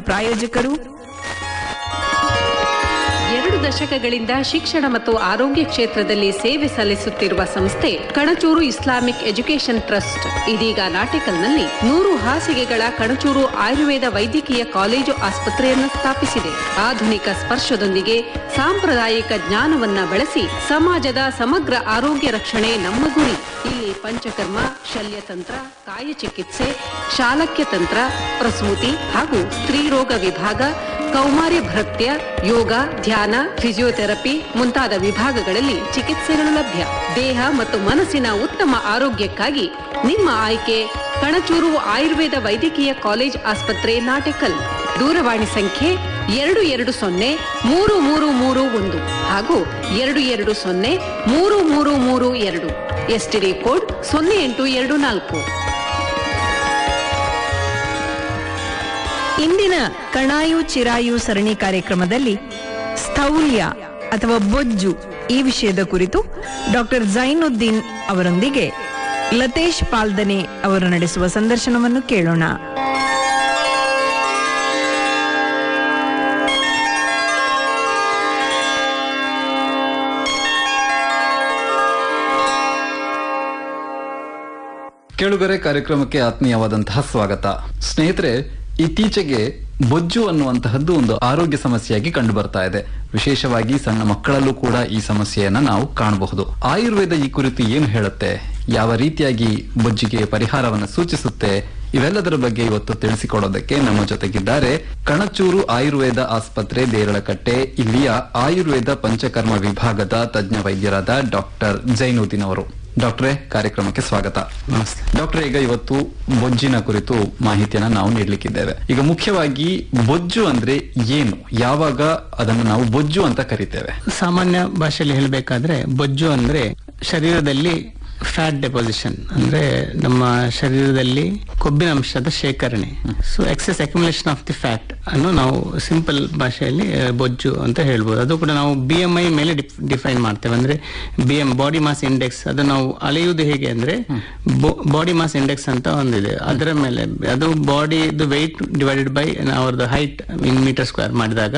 ಪ್ರಾಯೋಜಕರು ದಶಕಗಳಿಂದ ಶಿಕ್ಷಣ ಮತ್ತು ಆರೋಗ್ಯ ಕ್ಷೇತ್ರದಲ್ಲಿ ಸೇವೆ ಸಲ್ಲಿಸುತ್ತಿರುವ ಸಂಸ್ಥೆ ಕಣಚೂರು ಇಸ್ಲಾಮಿಕ್ ಎಜುಕೇಷನ್ ಟ್ರಸ್ಟ್. ಇದೀಗ ನಾಟಿಕಲ್ನಲ್ಲಿ ನೂರು ಹಾಸಿಗೆಗಳ ಕಣಚೂರು ಆಯುರ್ವೇದ ವೈದ್ಯಕೀಯ ಕಾಲೇಜು ಆಸ್ಪತ್ರೆಯನ್ನು ಸ್ಥಾಪಿಸಿದೆ. ಆಧುನಿಕ ಸ್ಪರ್ಶದೊಂದಿಗೆ ಸಾಂಪ್ರದಾಯಿಕ ಜ್ಞಾನವನ್ನ ಬಳಸಿ ಸಮಾಜದ ಸಮಗ್ರ ಆರೋಗ್ಯ ರಕ್ಷಣೆ ನಮ್ಮ ಗುರಿ. ಇಲ್ಲಿ ಪಂಚಕರ್ಮ, ಶಲ್ಯತಂತ್ರ, ಕಾಯಚಿಕಿತ್ಸೆ ಶಾಲಕ್ಯ ತಂತ್ರ ಪ್ರಸೂತಿ ಹಾಗೂ ಸ್ತ್ರೀರೋಗ ವಿಭಾಗ ಕೌಮಾರ್ಯ ಭೃತ್ಯ, ಯೋಗ, ಧ್ಯಾನ, ಫಿಸಿಯೋಥೆರಪಿ ಮುಂತಾದ ವಿಭಾಗಗಳಲ್ಲಿ ಚಿಕಿತ್ಸೆಗಳು ಲಭ್ಯ. ದೇಹ ಮತ್ತು ಮನಸ್ಸಿನ ಉತ್ತಮ ಆರೋಗ್ಯಕ್ಕಾಗಿ ನಿಮ್ಮ ಆಯ್ಕೆ ಕಣಚೂರು ಆಯುರ್ವೇದ ವೈದ್ಯಕೀಯ ಕಾಲೇಜ್ ಆಸ್ಪತ್ರೆ, ನಾಟೆಕಲ್. ದೂರವಾಣಿ ಸಂಖ್ಯೆ ಎರಡು ಎರಡು ಸೊನ್ನೆ ಮೂರು ಮೂರು ಮೂರು ಒಂದು ಹಾಗೂ ಎರಡು ಎರಡು ಸೊನ್ನೆ ಮೂರು ಮೂರು ಮೂರು ಎರಡು. ಎಸ್ಟಿಡಿ ಕೋಡ್ ಸೊನ್ನೆ ಎಂಟು ಎರಡು ನಾಲ್ಕು. ಇಂದಿನ ಕಣಾಯು ಚಿರಾಯು ಸರಣಿ ಕಾರ್ಯಕ್ರಮದಲ್ಲಿ ಸ್ಥೌಲ್ಯ ಅಥವಾ ಬೊಜ್ಜು ಈ ವಿಷಯದ ಕುರಿತು ಡಾಕ್ಟರ್ ಜೈನುದ್ದೀನ್ ಅವರೊಂದಿಗೆ ಲತೇಶ್ ಪಾಲ್ದನೆ ಅವರು ನಡೆಸುವ ಸಂದರ್ಶನವನ್ನು ಕೇಳೋಣ. ಕೇಳುಗರೆ ಕಾರ್ಯಕ್ರಮಕ್ಕೆ ಆತ್ಮೀಯವಾದಂತಹ ಸ್ವಾಗತ. ಸ್ನೇಹಿತರೆ ಇತ್ತೀಚೆಗೆ ಬೊಜ್ಜು ಅನ್ನುವಂತಹದ್ದು ಒಂದು ಆರೋಗ್ಯ ಸಮಸ್ಯೆಯಾಗಿ ಕಂಡು ಬರ್ತಾ ಇದೆ. ವಿಶೇಷವಾಗಿ ಸಣ್ಣ ಮಕ್ಕಳಲ್ಲೂ ಕೂಡ ಈ ಸಮಸ್ಯೆಯನ್ನ ನಾವು ಕಾಣಬಹುದು. ಆಯುರ್ವೇದ ಈ ಕುರಿತು ಏನು ಹೇಳುತ್ತೆ? ಯಾವ ರೀತಿಯಾಗಿ ಬೊಜ್ಜಿಗೆ ಪರಿಹಾರವನ್ನು ಸೂಚಿಸುತ್ತೆ? ಇವೆಲ್ಲದರ ಬಗ್ಗೆ ಇವತ್ತು ತಿಳಿಸಿಕೊಡೋದಕ್ಕೆ ನಮ್ಮ ಜೊತೆಗಿದ್ದಾರೆ ಕಣಚೂರು ಆಯುರ್ವೇದ ಆಸ್ಪತ್ರೆ ದೇರಳಕಟ್ಟೆ ಇಲ್ಲಿಯ ಆಯುರ್ವೇದ ಪಂಚಕರ್ಮ ವಿಭಾಗದ ತಜ್ಞ ವೈದ್ಯರಾದ ಡಾಕ್ಟರ್ ಜೈನುದ್ದೀನ್ ಅವರು ಡಾಕ್ಟ್ರೇ ಕಾರ್ಯಕ್ರಮಕ್ಕೆ ಸ್ವಾಗತ. ಡಾಕ್ಟ್ರೆ ಈಗ ಇವತ್ತು ಬೊಜ್ಜಿನ ಕುರಿತು ಮಾಹಿತಿಯನ್ನ ನಾವು ನೀಡಲಿಕ್ಕಿದ್ದೇವೆ. ಈಗ ಮುಖ್ಯವಾಗಿ ಬೊಜ್ಜು ಅಂದ್ರೆ ಏನು? ಯಾವಾಗ ಅದನ್ನು ನಾವು ಬೊಜ್ಜು ಅಂತ ಕರಿತೇವೆ? ಸಾಮಾನ್ಯ ಭಾಷೆಯಲ್ಲಿ ಹೇಳಬೇಕಾದ್ರೆ ಬೊಜ್ಜು ಅಂದ್ರೆ ಶರೀರದಲ್ಲಿ ಫ್ಯಾಟ್ ಡೆಪಾಸಿಷನ್ ಅಂದ್ರೆ ನಮ್ಮ ಶರೀರದಲ್ಲಿ ಕೊಬ್ಬಿನ ಅಂಶದ ಶೇಖರಣೆ. So excess accumulation of the fat ಅನ್ನು ನಾವು ಸಿಂಪಲ್ ಭಾಷೆಯಲ್ಲಿ ಬೊಜ್ಜು ಅಂತ ಹೇಳ್ಬೋದು. ಅದು ಕೂಡ ನಾವು ಬಿ ಎಂ ಐ ಮೇಲೆ ಡಿಫೈನ್ ಮಾಡ್ತೇವೆ. ಅಂದ್ರೆ B M body mass index ಅದು ನಾವು ಅಳೆಯುವುದು ಹೇಗೆ ಅಂದ್ರೆ ಬಾಡಿ ಮಾಸ್ ಇಂಡೆಕ್ಸ್ ಅಂತ ಒಂದಿದೆ. ಅದರ ಮೇಲೆ ಅದು ಬಾಡಿದು ವೆಯ್ಟ್ ಡಿವೈಡೆಡ್ ಬೈ ಅವರದ್ದು ಹೈಟ್ ಇನ್ ಮೀಟರ್ ಸ್ಕ್ವೇರ್ ಮಾಡಿದಾಗ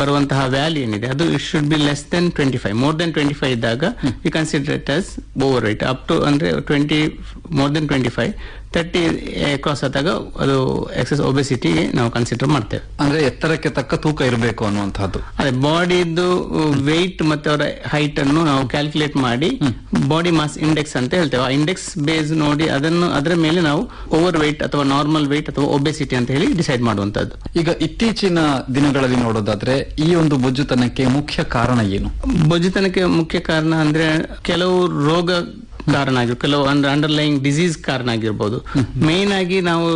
ಬರುವಂತಹ ವ್ಯಾಲ್ಯೂ ಏನಿದೆ? ಅದು it should be less then twenty five more then twenty five ಇದ್ದಾಗ we consider it as overweight up to ಅಂದ್ರೆ twenty more then twenty five thirty cross ಆದಾಗ ಅದು excess obesity ನಾವು consider ಮಾಡ್ತೇವೆ. ಅಂದ್ರೆ ಎತ್ತರಕ್ಕೆ ತಕ್ಕ ತೂಕ ಇರಬೇಕು ಅನ್ನುವಂತಹದ್ದು ಅದೇ ಬಾಡಿದು ವೆಯ್ಟ್ ಮತ್ತೆ ಅವರ ಹೈಟ್ ಅನ್ನು ನಾವು ಕ್ಯಾಲ್ಕುಲೇಟ್ ಮಾಡಿ ಬಾಡಿ ಮಾಸ್ ಇಂಡೆಕ್ಸ್ ಅಂತ ಹೇಳ್ತೇವೆ. ಆ ಇಂಡೆಕ್ಸ್ ಬೇಸ್ ನೋಡಿ ಅದನ್ನು ಅದರ ಮೇಲೆ ನಾವು ಓವರ್ ವೆಯ್ಟ್ ಅಥವಾ ನಾರ್ಮಲ್ ವೆಯ್ಟ್ ಅಥವಾ ಒಬೆಸಿಟಿ ಅಂತ ಹೇಳಿ ಡಿಸೈಡ್ ಮಾಡುವಂತದ್ದು ಈಗ ಇತ್ತೀಚಿನ ದಿನಗಳಲ್ಲಿ ನೋಡೋದಾದ್ರೆ ಈ ಒಂದು ಬೊಜ್ಜುತನಕ್ಕೆ ಮುಖ್ಯ ಕಾರಣ ಏನು? ಬೊಜ್ಜುತನಕ್ಕೆ ಮುಖ್ಯ ಕಾರಣ ಅಂದ್ರೆ ಕೆಲವು ರೋಗ ಕಾರಣ ಆಗಿರ್ಬೋದು. ಕೆಲವು ಅಂದ್ರೆ ಅಂಡರ್ಲೈಯಿಂಗ್ ಡಿಸೀಸ್ ಕಾರಣ ಆಗಿರ್ಬೋದು. ಮೇನ್ ಆಗಿ ನಾವು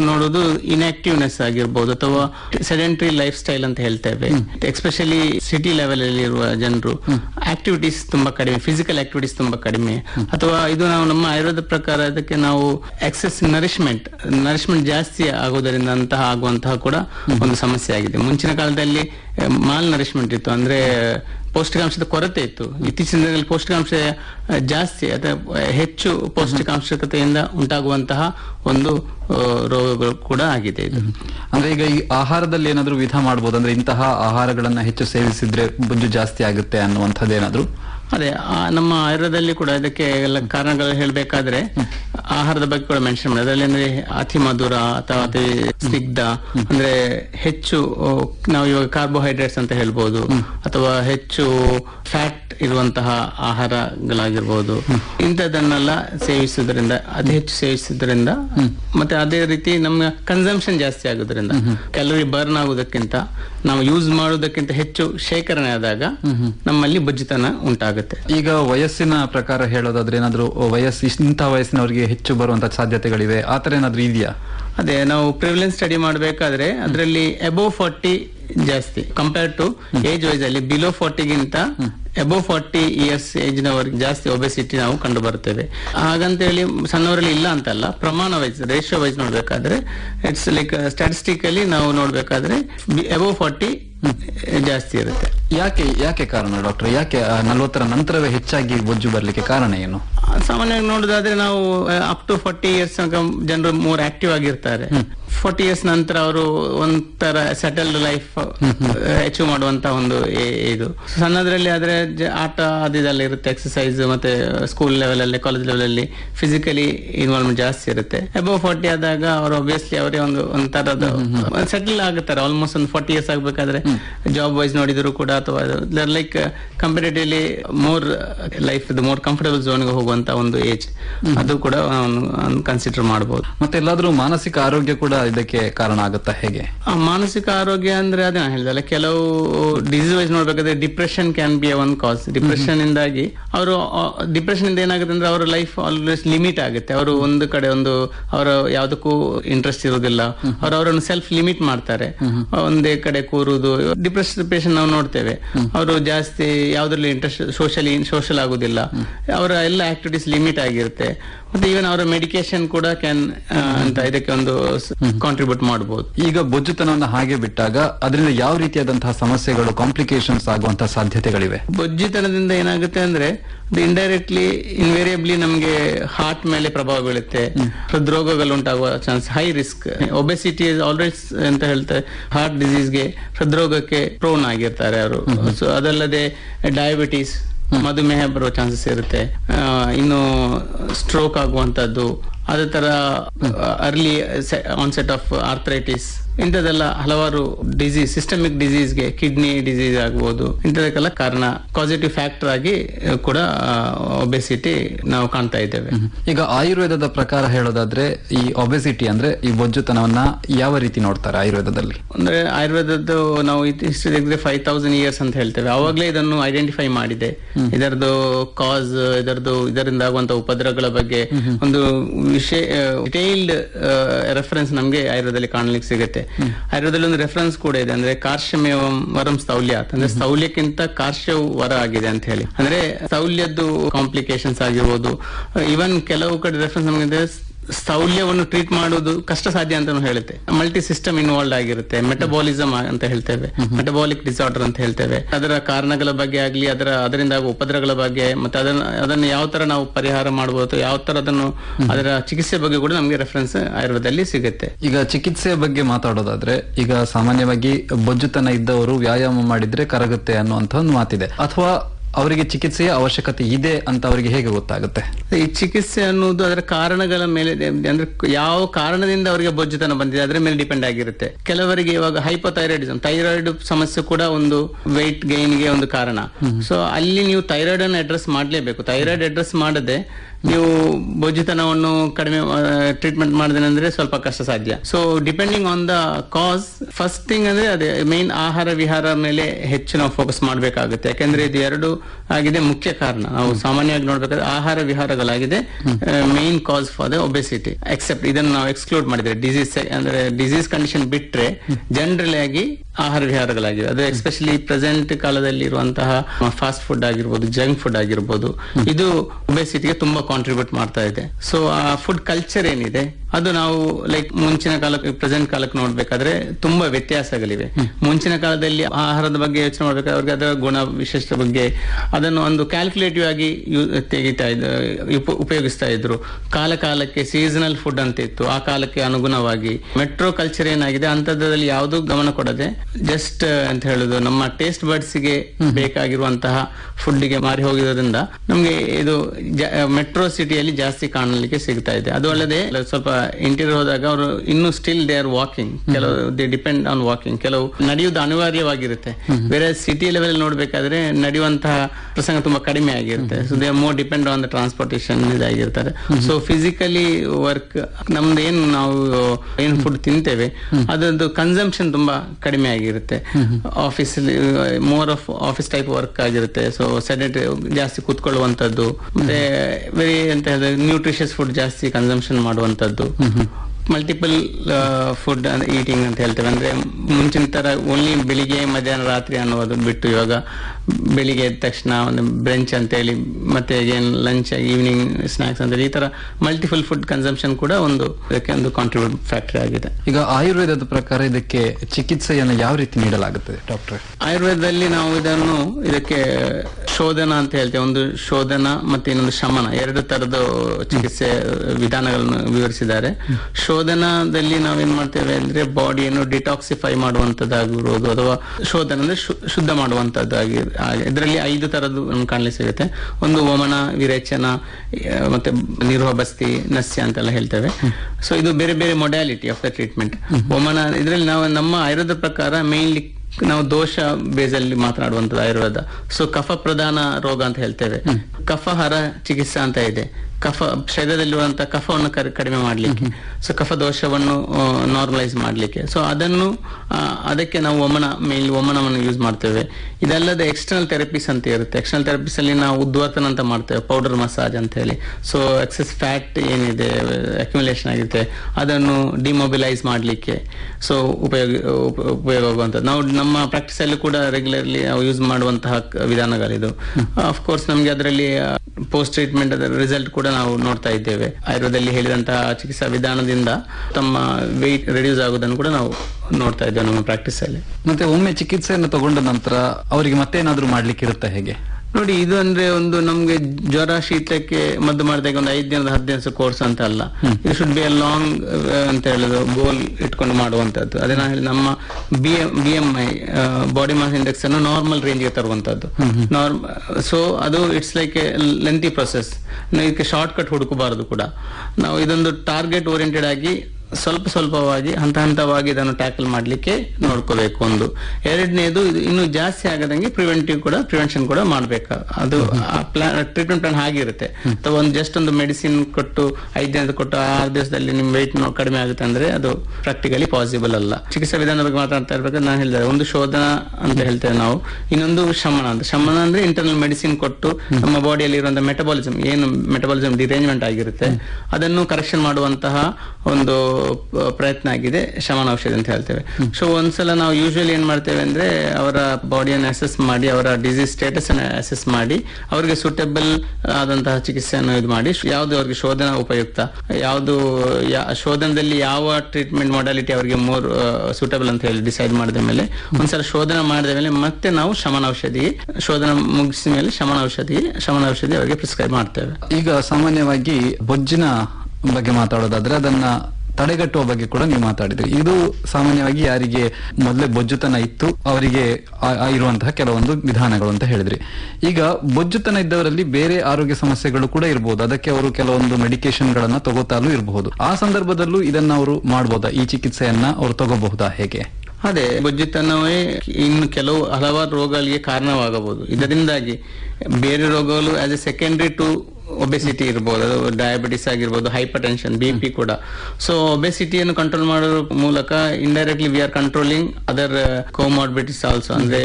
ನೋಡೋದು ಇನ್ಆಕ್ಟಿವ್ನೆಸ್ ಆಗಿರ್ಬೋದು ಅಥವಾ ಸೆಡೆಂಟ್ರಿ ಲೈಫ್ ಸ್ಟೈಲ್ ಅಂತ ಹೇಳ್ತೇವೆ. ಎಸ್ಪೆಷಲಿ ಸಿಟಿ ಲೆವೆಲ್ ಅಲ್ಲಿ ಇರುವ ಜನರು ಆಕ್ಟಿವಿಟೀಸ್ ತುಂಬಾ ಕಡಿಮೆ ಫಿಸಿಕಲ್ ಆಕ್ಟಿವಿಟೀಸ್ ತುಂಬಾ ಕಡಿಮೆ. ಅಥವಾ ಇದು ನಾವು ನಮ್ಮ ಆಯುರ್ವೇದ ಪ್ರಕಾರ ಅದಕ್ಕೆ ನಾವು ಎಕ್ಸೆಸ್ ನರಿಶ್ಮೆಂಟ್ ನರಿಶ್ಮೆಂಟ್ ಜಾಸ್ತಿ ಆಗೋದರಿಂದ ಅಂತಹ ಆಗುವಂತಹ ಕೂಡ ಒಂದು ಸಮಸ್ಯೆ ಆಗಿದೆ. ಮುಂಚಿನ ಕಾಲದಲ್ಲಿ, ಮಾಲ್ ನರಿಶ್ಮೆಂಟ್ ಇತ್ತು. ಅಂದ್ರೆ ಪೌಷ್ಟಿಕಾಂಶದ ಕೊರತೆ ಇತ್ತು. ಇತ್ತೀಚಿನ ದಿನಗಳಲ್ಲಿ ಪೌಷ್ಟಿಕಾಂಶ ಜಾಸ್ತಿ ಅಥವಾ ಹೆಚ್ಚು ಪೌಷ್ಟಿಕಾಂಶಕತೆಯಿಂದ ಉಂಟಾಗುವಂತಹ ಒಂದು ರೋಗಗಳು ಕೂಡ ಆಗಿದೆ ಇದು. ಅಂದ್ರೆ ಈಗ ಈ ಆಹಾರದಲ್ಲಿ ಏನಾದ್ರೂ ವಿಧ ಮಾಡಬಹುದು ಅಂದ್ರೆ ಇಂತಹ ಆಹಾರಗಳನ್ನ ಹೆಚ್ಚು ಸೇವಿಸಿದ್ರೆ ಬೊಜ್ಜು ಜಾಸ್ತಿ ಆಗುತ್ತೆ ಅನ್ನುವಂಥದ್ದು ಏನಾದ್ರು ಅದೇ ನಮ್ಮ ಆಯುರ್ವೇದದಲ್ಲಿ ಕೂಡ ಇದಕ್ಕೆ ಎಲ್ಲ ಕಾರಣಗಳು ಹೇಳಬೇಕಾದ್ರೆ, ಆಹಾರದ ಬಗ್ಗೆ ಕೂಡ ಮೆನ್ಷನ್ ಮಾಡಿ. ಅದರಲ್ಲಿ ಅಂದ್ರೆ ಅತಿ ಮಧುರ ಅಥವಾ ಅತಿ ಸ್ನಿಗ್ಧ, ಅಂದ್ರೆ ಹೆಚ್ಚು ನಾವು ಇವಾಗ ಕಾರ್ಬೋಹೈಡ್ರೇಟ್ಸ್ ಅಂತ ಹೇಳ್ಬೋದು, ಅಥವಾ ಹೆಚ್ಚು ಫ್ಯಾಟ್ ಇರುವಂತಹ ಆಹಾರಗಳಾಗಿರ್ಬೋದು. ಇಂಥದನ್ನೆಲ್ಲ ಸೇವಿಸುವುದರಿಂದ, ಅತಿ ಹೆಚ್ಚು ಸೇವಿಸುವುದರಿಂದ, ಮತ್ತೆ ಅದೇ ರೀತಿ ನಮ್ಮ ಕನ್ಸಂಪ್ಷನ್ ಜಾಸ್ತಿ ಆಗೋದ್ರಿಂದ ಕ್ಯಾಲೋರಿ ಬರ್ನ್ ಆಗುವುದಕ್ಕಿಂತ, ನಾವು ಯೂಸ್ ಮಾಡುವುದಕ್ಕಿಂತ ಹೆಚ್ಚು ಶೇಖರಣೆ ಆದಾಗ, ನಮ್ಮಲ್ಲಿ ಬಜ್ಜಿತನ ಉಂಟಾಗುತ್ತೆ. ಈಗ ವಯಸ್ಸಿನ ಪ್ರಕಾರ ಹೇಳೋದಾದ್ರೆ ಏನಾದರೂ ವಯಸ್ಸು ಇಂಥ ವಯಸ್ಸಿನವರಿಗೆ ಹೆಚ್ಚು ಬರುವಂತ ಸಾಧ್ಯತೆಗಳಿವೆ. ಆತರ ಏನಾದರೂ ಇದೆಯಾ? ಅದೇ ನಾವು ಪ್ರಿವಿಲೆನ್ಸ್ ಸ್ಟಡಿ ಮಾಡಬೇಕಾದ್ರೆ ಅದರಲ್ಲಿ ಅಬೋವ್ ಫಾರ್ಟಿ ಜಾಸ್ತಿ ಕಂಪೇರ್ ಟು ಏಜ್ ವೈಸ್ ಅಲ್ಲಿ ಬಿಲೋ ಫಾರ್ಟಿಗಿಂತ ಅಬೋವ್ ಫಾರ್ಟಿ ಇಯರ್ಸ್ ಏಜ್ ನವರಿಗೆ ಜಾಸ್ತಿ ಒಬೆಸಿಟಿ ನಾವು ಕಂಡು ಬರ್ತೇವೆ. ಹಾಗಂತ ಹೇಳಿ ಸಣ್ಣವರಲ್ಲಿ ಇಲ್ಲ ಅಂತಲ್ಲ ಪ್ರಮಾಣ ವೈಸ್ ರೇಷಿಯೋ ವೈಸ್ ನೋಡ್ಬೇಕಾದ್ರೆ ಇಟ್ಸ್ ಲೈಕ್ ಸ್ಟಾಟಿಸ್ಟಿಕಲಿ ನಾವು ನೋಡ್ಬೇಕಾದ್ರೆ ಅಬೋವ್ ಫಾರ್ಟಿ ಜಾಸ್ತಿ ಇರುತ್ತೆ. ಯಾಕೆ ಯಾಕೆ ಕಾರಣ ಡಾಕ್ಟರ್ ಯಾಕೆ ನಲ್ವತ್ತರ ನಲವತ್ತರ ನಂತರವೇ ಹೆಚ್ಚಾಗಿ ಬೊಜ್ಜು ಬರಲಿಕ್ಕೆ ಕಾರಣ ಏನು? ಸಾಮಾನ್ಯವಾಗಿ ನೋಡೋದಾದ್ರೆ ನಾವು ಅಪ್ ಟು ಫಾರ್ಟಿ ಇಯರ್ಸ್ ಜನರು ಮೋರ್ ಆಕ್ಟಿವ್ ಆಗಿರ್ತಾರೆ. ಹೇಳ್ತಾರೆ. ಫಾರ್ಟಿ ಇಯರ್ಸ್ ನಂತರ ಅವರು ಒಂಥರ ಸೆಟಲ್ಡ್ ಲೈಫ್ ಅಚೀವ್ ಮಾಡುವಂತ ಒಂದು ಇದು. ಸಣ್ಣದ್ರಲ್ಲಿ ಆದ್ರೆ ಆಟ ಅದಿದೆಲ್ಲ ಇರುತ್ತೆ ಎಕ್ಸಸೈಸ್ ಮತ್ತೆ ಸ್ಕೂಲ್ ಲೆವೆಲ್ ಅಲ್ಲಿ ಕಾಲೇಜ್ ಲೆವೆಲ್ ಅಲ್ಲಿ ಫಿಸಿಕಲಿ ಇನ್ವಾಲ್ವ್ಮೆಂಟ್ ಜಾಸ್ತಿ ಇರುತ್ತೆ. ಅಬೌವ್ ಫೋರ್ಟಿ ಆದಾಗ ಅವರು ಒಬ್ವಿಯಸ್ಲಿ ಅವರೇ ಒಂದು ಒಂಥರದ ಸೆಟಲ್ ಆಗುತ್ತಾರೆ. ಆಲ್ಮೋಸ್ಟ್ ಒಂದು ಫೋರ್ಟಿ ಇಯರ್ಸ್ ಆಗ್ಬೇಕಾದ್ರೆ ಜಾಬ್ ವೈಸ್ ನೋಡಿದ್ರು ಕೂಡ ಅಥವಾ like comparatively more life more comfortable ಝೋನ್ಗೆ ಹೋಗುವಂತ ಒಂದು ಏಜ್ ಅದು ಕೂಡ ಕನ್ಸಿಡರ್ ಮಾಡಬಹುದು ಮತ್ತೆ ಎಲ್ಲಾದ್ರೂ ಮಾನಸಿಕ ಆರೋಗ್ಯ ಕೂಡ ಇದಕ್ಕೆ ಕಾರಣ ಆಗುತ್ತಾ ಹೇಗೆ? ಮಾನಸಿಕ ಆರೋಗ್ಯ ಅಂದ್ರೆ ಅದೇ ನಾನು ಹೇಳಿದಲ್ಲ ಕೆಲವು ಡಿಸೀಸ್ ವೈಸ್ ನೋಡ್ಬೇಕಾದ್ರೆ depression can be one cause depression ಇಂದಾಗಿ ಅವರು ಡಿಪ್ರೆಷನ್ ಇಂದ ಏನಾಗುತ್ತೆ ಅಂದ್ರೆ ಅವರ ಲೈಫ್ ಆಲ್ವೇಸ್ ಲಿಮಿಟ್ ಆಗುತ್ತೆ. ಅವರು ಒಂದು ಕಡೆ ಒಂದು ಅವರ ಯಾವ್ದಕ್ಕೂ ಇಂಟ್ರೆಸ್ಟ್ ಇರೋದಿಲ್ಲ ಅವ್ರು ಅವರನ್ನು ಸೆಲ್ಫ್ ಲಿಮಿಟ್ ಮಾಡ್ತಾರೆ. ಒಂದೇ ಕಡೆ ಕೂರುದು ಡಿಪ್ರೆಸ್ ಪೇಷಂಟ್ ನಾವು ನೋಡ್ತೇವೆ. ಅವರು ಜಾಸ್ತಿ ಯಾವ್ದ್ರಲ್ಲಿ ಇಂಟ್ರೆಸ್ಟ್ ಸೋಷಲಿ ಸೋಷಲ್ ಆಗುದಿಲ್ಲ ಅವರ ಎಲ್ಲ ಆಕ್ಟಿವಿಟೀಸ್ ಲಿಮಿಟ್ ಆಗಿರುತ್ತೆ. ಮತ್ತೆ ಈವನ್ ಅವರ ಮೆಡಿಕೇಶನ್ ಕೂಡ ಕ್ಯಾನ್ ಅಂತ ಇದಕ್ಕೆ ಒಂದು ಕಾಂಟ್ರಿಬ್ಯೂಟ್ ಮಾಡಬಹುದು ಈಗ ಬೊಜ್ಜುತನವನ್ನು ಹಾಗೆ ಬಿಟ್ಟಾಗ ಅದರಿಂದ ಯಾವ ರೀತಿಯಾದಂತಹ ಸಮಸ್ಯೆಗಳು ಕಾಂಪ್ಲಿಕೇಶನ್ಸ್ ಆಗುವಂತಹ ಸಾಧ್ಯತೆಗಳಿವೆ? ಬೊಜ್ಜುತನದಿಂದ ಏನಾಗುತ್ತೆ ಅಂದ್ರೆ ಇಂಡೈರೆಕ್ಟ್ಲಿ ಇನ್ವೇರಿಯಬ್ಲಿ ನಮಗೆ ಹಾರ್ಟ್ ಮೇಲೆ ಪ್ರಭಾವ ಬೀಳುತ್ತೆ. ಹೃದ್ರೋಗಗಳು ಉಂಟಾಗುವ chance high risk obesity always ಅಂತ ಹೇಳ್ತಾರೆ ಹಾರ್ಟ್ ಡಿಸೀಸ್ಗೆ ಹೃದ್ರೋಗಕ್ಕೆ ಪ್ರೋನ್ ಆಗಿರ್ತಾರೆ ಅವರು. ಸೊ ಅದಲ್ಲದೆ ಡಯಾಬಿಟೀಸ್ ಮಧುಮೇಹ ಬರುವ ಚಾನ್ಸಸ್ ಇರುತ್ತೆ. ಇನ್ನು ಸ್ಟ್ರೋಕ್ ಆಗುವಂತದ್ದು ಅದೇ ತರ ಅರ್ಲಿ ಆನ್ಸೆಟ್ ಆಫ್ ಆರ್ಥರೈಟಿಸ್ ಇಂಥದೆಲ್ಲ ಹಲವಾರು ಡಿಸೀಸ್ ಸಿಸ್ಟಮಿಕ್ ಡಿಸೀಸ್ಗೆ ಕಿಡ್ನಿ ಡಿಸೀಸ್ ಆಗ್ಬೋದು. ಇಂಥದಕ್ಕೆಲ್ಲ ಕಾರಣ ಪಾಸಿಟಿವ್ ಫ್ಯಾಕ್ಟರ್ ಆಗಿ ಕೂಡ ಒಬೆಸಿಟಿ ನಾವು ಕಾಣ್ತಾ ಇದ್ದೇವೆ. ಈಗ ಆಯುರ್ವೇದದ ಪ್ರಕಾರ ಹೇಳೋದಾದ್ರೆ ಈ ಒಬೆಸಿಟಿ ಅಂದ್ರೆ ಈ ಬೊಜ್ಜುತನವನ್ನ ಯಾವ ರೀತಿ ನೋಡ್ತಾರೆ ಆಯುರ್ವೇದದಲ್ಲಿ? ಅಂದ್ರೆ ಆಯುರ್ವೇದದ್ದು ನಾವು ಹಿಸ್ಟ್ರಿ ತೆಗೆದ್ರೆ ಫೈವ್ ತೌಸಂಡ್ ಇಯರ್ಸ್ ಅಂತ ಹೇಳ್ತೇವೆ. ಅವಾಗಲೇ ಇದನ್ನು ಐಡೆಂಟಿಫೈ ಮಾಡಿದೆ. ಇದರದ್ದು ಕಾಸ್ ಇದರದ್ದು ಇದರಿಂದ ಆಗುವಂತಹ ಉಪದ್ರವಗಳ ಬಗ್ಗೆ ಒಂದು ವಿಷಯ ಡಿಟೈಲ್ಡ್ ರೆಫರೆನ್ಸ್ ನಮಗೆ ಆಯುರ್ವೇದದಲ್ಲಿ ಕಾಣಲಿಕ್ಕೆ ಸಿಗುತ್ತೆ. ಆಯುರ್ವೇದದಲ್ಲಿ ಒಂದು ರೆಫರೆನ್ಸ್ ಕೂಡ ಇದೆ. ಅಂದ್ರೆ ಕಾರ್ಶ್ಯಮೇವಂ ವರಂ ಸ್ಥೌಲ್ಯ ಅಂದ್ರೆ ಸ್ಥೌಲ್ಯಕ್ಕಿಂತ ಕಾರ್ಶ್ಯವು ವರ ಆಗಿದೆ ಅಂತ ಹೇಳಿ. ಅಂದ್ರೆ ಸ್ಥೌಲ್ಯದ್ದು ಕಾಂಪ್ಲಿಕೇಶನ್ಸ್ ಆಗಿರ್ಬೋದು. ಇವನ್ ಕೆಲವು ಕಡೆ ರೆಫರೆನ್ಸ್ ನಮಗೆ ಸ್ಥೌಲ್ಯವನ್ನು ಟ್ರೀಟ್ ಮಾಡುವುದು ಕಷ್ಟ ಸಾಧ್ಯ ಅಂತ ಹೇಳುತ್ತೆ. ಮಲ್ಟಿ ಸಿಸ್ಟಮ್ ಇನ್ವಾಲ್ವ್ ಆಗಿರುತ್ತೆ ಮೆಟಬಾಲಿಸಮ್ ಅಂತ ಹೇಳ್ತೇವೆ. ಮೆಟಬಾಲಿಕ್ ಡಿಸಾರ್ಡರ್ ಅಂತ ಹೇಳ್ತೇವೆ. ಅದರ ಕಾರಣಗಳ ಬಗ್ಗೆ ಆಗಲಿ ಅದರ ಅದರಿಂದ ಆಗುವ ಉಪದ್ರಗಳ ಬಗ್ಗೆ ಮತ್ತೆ ಅದನ್ನ ಅದನ್ನು ಯಾವ ತರ ನಾವು ಪರಿಹಾರ ಮಾಡಬಹುದು ಯಾವ ತರ ಅದನ್ನು ಅದರ ಚಿಕಿತ್ಸೆ ಬಗ್ಗೆ ಕೂಡ ನಮಗೆ ರೆಫರೆನ್ಸ್ ಆಯುರ್ವೇದದಲ್ಲಿ ಸಿಗುತ್ತೆ. ಈಗ ಚಿಕಿತ್ಸೆ ಬಗ್ಗೆ ಮಾತಾಡೋದಾದ್ರೆ ಈಗ ಸಾಮಾನ್ಯವಾಗಿ ಬೊಜ್ಜುತನ ಇದ್ದವರು ವ್ಯಾಯಾಮ ಮಾಡಿದ್ರೆ ಕರಗುತ್ತೆ ಅನ್ನುವಂತ ಒಂದು ಮಾತಿದೆ. ಅಥವಾ ಅವರಿಗೆ ಚಿಕಿತ್ಸೆಯ ಅವಶ್ಯಕತೆ ಇದೆ ಅಂತ ಅವರಿಗೆ ಹೇಗೆ ಗೊತ್ತಾಗುತ್ತೆ? ಈ ಚಿಕಿತ್ಸೆ ಅನ್ನೋದು ಅದರ ಕಾರಣಗಳ ಮೇಲೆ ಅಂದ್ರೆ ಯಾವ ಕಾರಣದಿಂದ ಅವರಿಗೆ ಬೊಜ್ಜುತನ ಬಂದಿದೆ ಅದರ ಮೇಲೆ ಡಿಪೆಂಡ್ ಆಗಿರುತ್ತೆ. ಕೆಲವರಿಗೆ ಇವಾಗ ಹೈಪೋಥೈರಾಯ್ಡಿಸಮ್ ಥೈರಾಯ್ಡ್ ಸಮಸ್ಯೆ ಕೂಡ ಒಂದು ವೆಯ್ಟ್ ಗೈನ್ಗೆ ಒಂದು ಕಾರಣ. ಸೊ ಅಲ್ಲಿ ನೀವು ಥೈರಾಯ್ಡ್ ಅನ್ನು ಅಡ್ರೆಸ್ ಮಾಡಲೇಬೇಕು. ಥೈರಾಯ್ಡ್ ಅಡ್ರೆಸ್ ಮಾಡದೆ ನೀವು ಬೊಜ್ಜುತನವನ್ನು ಕಡಿಮೆ ಟ್ರೀಟ್ಮೆಂಟ್ ಮಾಡಿದ್ರೆ ಸ್ವಲ್ಪ ಕಷ್ಟ ಸಾಧ್ಯ. So depending on the cause first thing ಅಂದ್ರೆ ಅದೇ ಮೇನ್ ಆಹಾರ ವಿಹಾರ ಮೇಲೆ ಹೆಚ್ಚು ನಾವು ಫೋಕಸ್ ಮಾಡಬೇಕಾಗುತ್ತೆ. ಯಾಕಂದ್ರೆ ಇದು ಎರಡು ಆಗಿದೆ ಮುಖ್ಯ ಕಾರಣ. ನಾವು ಸಾಮಾನ್ಯವಾಗಿ ನೋಡ್ಬೇಕಾದ್ರೆ ಆಹಾರ ವಿಹಾರಗಳಾಗಿದೆ main cause for the obesity except ಇದನ್ನು ನಾವು ಎಕ್ಸ್ಕ್ಲೂಡ್ ಮಾಡಿದ್ರೆ ಡಿಸೀಸ್ ಅಂದ್ರೆ ಡಿಸೀಸ್ ಕಂಡೀಷನ್ ಬಿಟ್ರೆ ಜನರಲ್ ಆಗಿ ಆಹಾರ ವಿಹಾರಗಳಾಗಿವೆ. ಅದೇ ಎಸ್ಪೆಷಲಿ ಪ್ರೆಸೆಂಟ್ ಕಾಲದಲ್ಲಿ ಇರುವಂತಹ ಫಾಸ್ಟ್ ಫುಡ್ ಆಗಿರ್ಬೋದು ಜಂಕ್ ಫುಡ್ ಆಗಿರ್ಬೋದು, ಇದು ಒಬೆಸಿಟಿಗೆ ತುಂಬಾ ಕಾಂಟ್ರಿಬ್ಯೂಟ್ ಮಾಡ್ತಾ ಇದೆ. ಸೊ ಆ ಫುಡ್ ಕಲ್ಚರ್ ಏನಿದೆ, ಅದು ನಾವು ಲೈಕ್ ಮುಂಚಿನ ಕಾಲಕ್ಕೆ ಪ್ರೆಸೆಂಟ್ ಕಾಲಕ್ಕೆ ನೋಡ್ಬೇಕಾದ್ರೆ ತುಂಬಾ ವ್ಯತ್ಯಾಸಗಳಿವೆ. ಮುಂಚಿನ ಕಾಲದಲ್ಲಿ ಆಹಾರದ ಬಗ್ಗೆ ಯೋಚನೆ ಮಾಡ್ಬೇಕಾದ್ರೆ ಅವ್ರಿಗೆ ಅದರ ಗುಣ ವಿಶೇಷತೆ ಬಗ್ಗೆ ಅದನ್ನು ಒಂದು ಕ್ಯಾಲ್ಕುಲೇಟಿವ್ ಆಗಿ ತೆಗಿತಾ ಉಪ- ಉಪಯೋಗಿಸ್ತಾ ಇದ್ರು. ಕಾಲ ಕಾಲಕ್ಕೆ ಸೀಸನಲ್ ಫುಡ್ ಅಂತ ಇತ್ತು. ಆ ಕಾಲಕ್ಕೆ ಅನುಗುಣವಾಗಿ. ಮೆಟ್ರೋ ಕಲ್ಚರ್ ಏನಾಗಿದೆ, ಅಂತದ್ರಲ್ಲಿ ಯಾವುದು ಗಮನ ಕೊಡದೆ ಜಸ್ಟ್ ಅಂತ ಹೇಳುದು ನಮ್ಮ ಟೇಸ್ಟ್ ಬರ್ಡ್ಸ್ಗೆ ಬೇಕಾಗಿರುವಂತಹ ಫುಡ್ಗೆ ಮಾರಿ ಹೋಗಿರೋದ್ರಿಂದ ನಮ್ಗೆ ಇದು ಮೆಟ್ರೋ ಸಿಟಿಯಲ್ಲಿ ಜಾಸ್ತಿ ಕಾಣಲಿಕ್ಕೆ ಸಿಗ್ತಾ ಇದೆ. ಅದು ಅಲ್ಲದೆ ಸ್ವಲ್ಪ ಇಂಟೀರಿಯರ್ ಹೋದಾಗ ಅವರು ಇನ್ನು ಸ್ಟಿಲ್ ದೇ ಆರ್ ವಾಕಿಂಗ್ ಕೆಲವು ದೇ ಡಿಪೆಂಡ್ ಆನ್ ವಾಕಿಂಗ್ ಕೆಲವು ನಡೆಯುವುದು ಅನಿವಾರ್ಯವಾಗಿರುತ್ತೆ. ಬೇರೆ ಸಿಟಿ ಲೆವೆಲ್ ನೋಡ್ಬೇಕಾದ್ರೆ ನಡೆಯುವಂತಹ ಪ್ರಸಂಗ ತುಂಬಾ ಕಡಿಮೆ ಆಗಿರುತ್ತೆ. So they more depend on the transportation ಇದಾಗಿರ್ತಾರೆ. So physically work ನಮ್ದು ಏನು ನಾವು ಏನು ಫುಡ್ ತಿಂತೇವೆ ಅದೊಂದು ಕನ್ಸಂಪ್ಷನ್ ತುಂಬಾ ಕಡಿಮೆ ಆಗಿರುತ್ತೆ. Office more of office type work ಆಗಿರುತ್ತೆ. ಸೊ ಸೆಡೆಟ್ ಜಾಸ್ತಿ ಕೂತ್ಕೊಳ್ಳುವಂತದ್ದು ಮತ್ತೆ ವೆರಿ ಅಂತ ಹೇಳಿದ್ರೆ ನ್ಯೂಟ್ರಿಷಿಯಸ್ ಫುಡ್ ಜಾಸ್ತಿ ಕನ್ಸಂಪ್ಷನ್ ಮಾಡುವಂತದ್ದು ಮಲ್ಟಿಪಲ್ ಫುಡ್ ಈಟಿಂಗ್ ಅಂತ ಹೇಳ್ತೇವೆ. ಅಂದ್ರೆ ಮುಂಚಿನ ತರ ಓನ್ಲಿ ಬೆಳಿಗ್ಗೆ ಮಧ್ಯಾಹ್ನ ರಾತ್ರಿ ಅನ್ನೋದು ಬಿಟ್ಟು ಇವಾಗ ಬೆಳಿಗ್ಗೆ ಎದ್ದ ತಕ್ಷಣ ಒಂದು ಬ್ರೆಂಚ್ ಅಂತೇಳಿ ಮತ್ತೆ ಏನು ಲಂಚ್ ಈವ್ನಿಂಗ್ ಸ್ನಾಕ್ಸ್ ಅಂತೇಳಿ ಈ ತರ ಮಲ್ಟಿಪಲ್ ಫುಡ್ ಕನ್ಸಂಪ್ಷನ್ ಕೂಡ ಒಂದು ಇದಕ್ಕೆ ಒಂದು ಕಾಂಟ್ರಿಬ್ಯೂಟ್ ಫ್ಯಾಕ್ಟರ್ ಆಗಿದೆ. ಈಗ ಆಯುರ್ವೇದದ ಪ್ರಕಾರ ಇದಕ್ಕೆ ಚಿಕಿತ್ಸೆಯನ್ನು ಯಾವ ರೀತಿ ನೀಡಲಾಗುತ್ತದೆ ಡಾಕ್ಟರ್ ಆಯುರ್ವೇದದಲ್ಲಿ ನಾವು ಇದನ್ನು ಇದಕ್ಕೆ ಶೋಧನ ಅಂತ ಹೇಳ್ತೇವೆ. ಒಂದು ಶೋಧನ ಮತ್ತೆ ಇನ್ನೊಂದು ಶಮನ ಎರಡು ತರದ ಚಿಕಿತ್ಸೆ ವಿಧಾನಗಳನ್ನು ವಿವರಿಸಿದ್ದಾರೆ. ಶೋಧನದಲ್ಲಿ ನಾವೇನ್ ಮಾಡ್ತೇವೆ ಅಂದ್ರೆ ಬಾಡಿಯನ್ನು ಡಿಟಾಕ್ಸಿಫೈ ಮಾಡುವಂತದ್ದಾಗಿರ್ಬೋದು ಅಥವಾ ಶೋಧನ ಅಂದ್ರೆ ಶುದ್ಧ ಮಾಡುವಂತದ್ದು ಆಗಿ ಇದರಲ್ಲಿ ಐದು ತರದ್ದು ನಮ್ಗೆ ಕಾಣಲಿ ಸಿಗುತ್ತೆ. ಒಂದು ವಮನ ವಿರೇಚನ ಮತ್ತೆ ನಿರ್ವಹ ಬಸ್ತಿ ನಸ್ಯ ಅಂತೆಲ್ಲ ಹೇಳ್ತೇವೆ. ಸೊ ಇದು ಬೇರೆ ಬೇರೆ modality of the treatment vamana ಇದರಲ್ಲಿ ನಾವು ನಮ್ಮ ಆಯುರ್ವೇದ ಪ್ರಕಾರ ಮೇನ್ಲಿ ನಾವು ದೋಷ ಬೇಸಲ್ಲಿ ಮಾತನಾಡುವಂಥದ್ದು ಆಯುರ್ವೇದ. ಸೊ ಕಫ ಪ್ರಧಾನ ರೋಗ ಅಂತ ಹೇಳ್ತೇವೆ. ಕಫಹರ ಚಿಕಿತ್ಸಾ ಅಂತ ಇದೆ. ಕಫ ಶರೀರದಲ್ಲಿರುವಂತಹ ಕಫವನ್ನು ಕಡಿಮೆ ಮಾಡ್ಲಿಕ್ಕೆ. ಸೊ ಕಫ ದೋಷವನ್ನು ನಾರ್ಮಲೈಸ್ ಮಾಡ್ಲಿಕ್ಕೆ. ಸೊ ಅದನ್ನು ಅದಕ್ಕೆ ನಾವು ಒಮನ ಮೇಲ್ ಒಮನವನ್ನು ಯೂಸ್ ಮಾಡ್ತೇವೆ. ಇದಲ್ಲದೆ ಎಕ್ಸ್ಟರ್ನಲ್ ಥೆರಪೀಸ್ ಅಂತ ಇರುತ್ತೆ. ಎಕ್ಸ್ಟರ್ನಲ್ ಥೆರಪೀಸ್ ಅಲ್ಲಿ ನಾವು ಉದ್ವಾತನ ಅಂತ ಮಾಡ್ತೇವೆ. ಪೌಡರ್ ಮಸಾಜ್ ಅಂತ ಹೇಳಿ. ಸೊ ಎಕ್ಸೆಸ್ ಫ್ಯಾಟ್ ಏನಿದೆ ಅಕ್ಯುಮುಲೇಷನ್ ಆಗಿರುತ್ತೆ. ಅದನ್ನು ಡಿಮೊಬಿಲೈಸ್ ಮಾಡಲಿಕ್ಕೆ ಸೊ ಉಪಯೋಗ ಉಪ- ಉಪಯೋಗ ಆಗುವಂಥದ್ದು ನಾವು ನಮ್ಮ ಪ್ರಾಕ್ಟೀಸ್ ಅಲ್ಲಿ ಕೂಡ ರೆಗ್ಯುಲರ್ಲಿ ನಾವು ಯೂಸ್ ಮಾಡುವಂತಹ ವಿಧಾನಗಳಿದು. ಆಫ್ ಕೋರ್ಸ್ ನಮಗೆ ಅದರಲ್ಲಿ ಪೋಸ್ಟ್ ಟ್ರೀಟ್ಮೆಂಟ್ ರಿಸಲ್ಟ್ ಕೂಡ ನಾವು ನೋಡ್ತಾ ಇದ್ದೇವೆ. ಆಯುರ್ವೇದದಲ್ಲಿ ಹೇಳಿದಂತಹ ಚಿಕಿತ್ಸಾ ವಿಧಾನದಿಂದ ತಮ್ಮ ವೆಯ್ಟ್ ರಿಡ್ಯೂಸ್ ಆಗೋದನ್ನು ಕೂಡ ನಾವು ನೋಡ್ತಾ ಇದ್ದೇವೆ ನಮ್ಮ ಪ್ರಾಕ್ಟೀಸ್ ಅಲ್ಲಿ. ಮತ್ತೆ ಒಮ್ಮೆ ಚಿಕಿತ್ಸೆಯನ್ನು ತಗೊಂಡ ನಂತರ ಅವರಿಗೆ ಮತ್ತೇನಾದ್ರೂ ಮಾಡ್ಲಿಕ್ಕೆ ಇರುತ್ತೆ ಹೇಗೆ? ನೋಡಿ ಇದು ಅಂದ್ರೆ ಒಂದು ನಮ್ಗೆ ಜ್ವರ ಶೀತಕ್ಕೆ ಮದ್ದು ಮಾಡಿದಾಗ ಒಂದು ಐದು ದಿನದ ಹತ್ತು ದಿನದ ಕೋರ್ಸ್ ಅಂತ ಅಲ್ಲ. It should be a long ಅಂತ ಹೇಳುದು ಗೋಲ್ ಇಟ್ಕೊಂಡು ಮಾಡುವಂತದ್ದು ಅದೇ ನಾನು ಹೇಳಿ ನಮ್ಮ B M B M I body mass index ಅನ್ನು ನಾರ್ಮಲ್ ರೇಂಜ್ಗೆ ತರುವಂತದ್ದು ನಾರ್ಮ್ ಸೊ ಅದು it's like a lengthy process ಇದಕ್ಕೆ ಶಾರ್ಟ್ ಕಟ್ ಹುಡುಕಬಾರದು ಕೂಡ. ನಾವು ಇದೊಂದು ಟಾರ್ಗೆಟ್ ಓರಿಯೆಂಟೆಡ್ ಆಗಿ ಸ್ವಲ್ಪ ಸ್ವಲ್ಪವಾಗಿ ಹಂತ ಹಂತವಾಗಿ ಇದನ್ನು ಟ್ಯಾಕಲ್ ಮಾಡಲಿಕ್ಕೆ ನೋಡ್ಕೋಬೇಕು ಒಂದು. ಎರಡನೇದು ಇದು ಇನ್ನು ಜಾಸ್ತಿ ಆಗದಂಗೆ ಪ್ರಿವೆಂಟಿವ್ ಕೂಡ ಪ್ರಿವೆನ್ಷನ್ ಕೂಡ ಮಾಡಬೇಕು. ಅದು ಪ್ಲಾನ್ ಟ್ರೀಟ್ಮೆಂಟ್ ಪ್ಲಾನ್ ಆಗಿರುತ್ತೆ ಅಥವಾ ಒಂದು ಜಸ್ಟ್ ಒಂದು ಮೆಡಿಸಿನ್ ಕೊಟ್ಟು ಐದು ದಿನದ ಕೊಟ್ಟು ಆರು ದಿವಸದಲ್ಲಿ ನಿಮ್ಮ ವೆಯ್ಟ್ ಕಡಿಮೆ ಆಗುತ್ತೆ ಅಂದ್ರೆ ಅದು ಪ್ರಾಕ್ಟಿಕಲಿ ಪಾಸಿಬಲ್ ಅಲ್ಲ. ಚಿಕಿತ್ಸಾ ವಿಧಾನದ ಬಗ್ಗೆ ಮಾತಾಡ್ತಾ ಇರ್ಬೇಕಾದ್ರೆ ನಾನು ಹೇಳಿದೆ ಒಂದು ಶೋಧನ ಅಂತ ಹೇಳ್ತೇವೆ ನಾವು. ಇನ್ನೊಂದು ಶಮನ ಅಂತ. ಶಮನ ಅಂದ್ರೆ ಇಂಟರ್ನಲ್ ಮೆಡಿಸಿನ್ ಕೊಟ್ಟು ನಮ್ಮ ಬಾಡಿಯಲ್ಲಿ ಇರುವಂತಹ ಮೆಟಬಾಲಿಸಮ್ ಏನು ಮೆಟಬಾಲಿಸಮ್ ಡಿರೇಂಜ್ಮೆಂಟ್ ಆಗಿರುತ್ತೆ ಅದನ್ನು ಕರೆಕ್ಷನ್ ಮಾಡುವಂತಹ ಒಂದು ಪ್ರಯತ್ನ ಆಗಿದೆ, ಶಮನ ಔಷಧಿ ಅಂತ ಹೇಳ್ತೇವೆ. ಸೊ ಒಂದ್ಸಲ ನಾವು ಯೂಶುವಲಿ ಏನ್ ಮಾಡ್ತೇವೆ ಅಂದ್ರೆ, ಅವರ ಬಾಡಿಯನ್ನು ಅಸೆಸ್ ಮಾಡಿ, ಅವರ ಡಿಸೀಸ್ ಸ್ಟೇಟಸ್ ಅನ್ನು ಅಸೆಸ್ ಮಾಡಿ, ಅವರಿಗೆ ಸೂಟೇಬಲ್ ಆದಂತಹ ಚಿಕಿತ್ಸೆಯನ್ನು ಇದು ಮಾಡಿ, ಯಾವುದು ಅವರಿಗೆ ಶೋಧನ ಉಪಯುಕ್ತ, ಯಾವುದು ಶೋಧನದಲ್ಲಿ ಯಾವ ಟ್ರೀಟ್ಮೆಂಟ್ ಮೊಡಾಲಿಟಿ ಅವರಿಗೆ ಮೋರ್ ಸೂಟಬಲ್ ಅಂತ ಹೇಳಿ ಡಿಸೈಡ್ ಮಾಡಿದ ಮೇಲೆ, ಒಂದ್ಸಲ ಶೋಧನ ಮಾಡಿದ ಮೇಲೆ ಮತ್ತೆ ನಾವು ಶಮನ ಔಷಧಿ, ಶೋಧನ ಮುಗಿಸಿದ ಮೇಲೆ ಶಮನ ಔಷಧಿ ಶಮನ ಔಷಧಿ ಅವರಿಗೆ ಪ್ರಿಸ್ಕ್ರೈಬ್ ಮಾಡ್ತೇವೆ. ಈಗ ಸಾಮಾನ್ಯವಾಗಿ ಬೊಜ್ಜಿನ ಬಗ್ಗೆ ಮಾತಾಡೋದಾದ್ರೆ ಅದನ್ನ ತಡೆಗಟ್ಟುವ ಬಗ್ಗೆ ಕೂಡ ನೀವು ಮಾತಾಡಿದ್ರಿ. ಇದು ಸಾಮಾನ್ಯವಾಗಿ ಯಾರಿಗೆ ಮೊದಲೇ ಬೊಜ್ಜುತನ ಇತ್ತು, ಅವರಿಗೆ ಇರುವಂತಹ ಕೆಲವೊಂದು ವಿಧಾನಗಳು ಅಂತ ಹೇಳಿದ್ರಿ. ಈಗ ಬೊಜ್ಜುತನ ಇದ್ದವರಲ್ಲಿ ಬೇರೆ ಆರೋಗ್ಯ ಸಮಸ್ಯೆಗಳು ಕೂಡ ಇರಬಹುದು ಅದಕ್ಕೆ ಅವರು ಕೆಲವೊಂದು ಮೆಡಿಕೇಶನ್ ಗಳನ್ನ ತಗೋತಾಲೂ ಇರಬಹುದು. ಆ ಸಂದರ್ಭದಲ್ಲೂ ಇದನ್ನ ಅವರು ಮಾಡಬಹುದಾ ಈ ಚಿಕಿತ್ಸೆಯನ್ನ ಅವರು ತಗೋಬಹುದಾ ಹೇಗೆ? ಅದೇ, ಬೊಜ್ಜುತನವೇ ಇನ್ನು ಕೆಲವು ಹಲವಾರು ರೋಗಗಳಿಗೆ ಕಾರಣವಾಗಬಹುದು. ಇದರಿಂದಾಗಿ ಬೇರೆ ರೋಗಗಳು as a secondary to obesity ಇರ್ಬೋದು ಅದು ಡಯಾಬಿಟಿಸ್ ಆಗಿರ್ಬೋದು ಹೈಪರ್ ಟೆನ್ಷನ್ ಬಿ ಪಿ ಕೂಡ. ಸೊ ಒಬೆಸಿಟಿಯನ್ನು ಕಂಟ್ರೋಲ್ ಮಾಡೋ ಮೂಲಕ indirectly we are controlling other comorbidities also ಅಂದ್ರೆ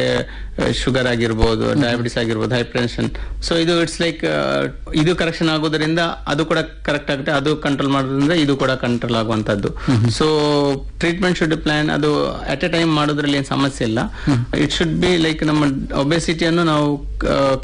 ಶುಗರ್ ಆಗಿರ್ಬೋದು ಡಯಾಬಿಟಿಸ್ ಆಗಿರ್ಬೋದು ಹೈಪರ್ ಟೆನ್ಷನ್ ಸೊ ಇದು ಇಟ್ಸ್ ಲೈಕ್ ಇದು ಕರೆಕ್ಷನ್ ಆಗೋದ್ರಿಂದ ಅದು ಕೂಡ ಕರೆಕ್ಟ್ ಆಗುತ್ತೆ ಅದು ಕಂಟ್ರೋಲ್ ಮಾಡೋದ್ರಿಂದ ಇದು ಕೂಡ ಕಂಟ್ರೋಲ್ ಆಗುವಂತದ್ದು ಸೊ ಟ್ರೀಟ್ಮೆಂಟ್ ಶುಡ್ ಪ್ಲಾನ್ ಅದು ಅಟ್ ಎ ಟೈಮ್ ಮಾಡೋದ್ರಲ್ಲಿ ಏನು ಸಮಸ್ಯೆ ಇಲ್ಲ. ಇಟ್ ಶುಡ್ ಬಿ ಲೈಕ್ ನಮ್ಮ ಒಬೆಸಿಟಿಯನ್ನು ನಾವು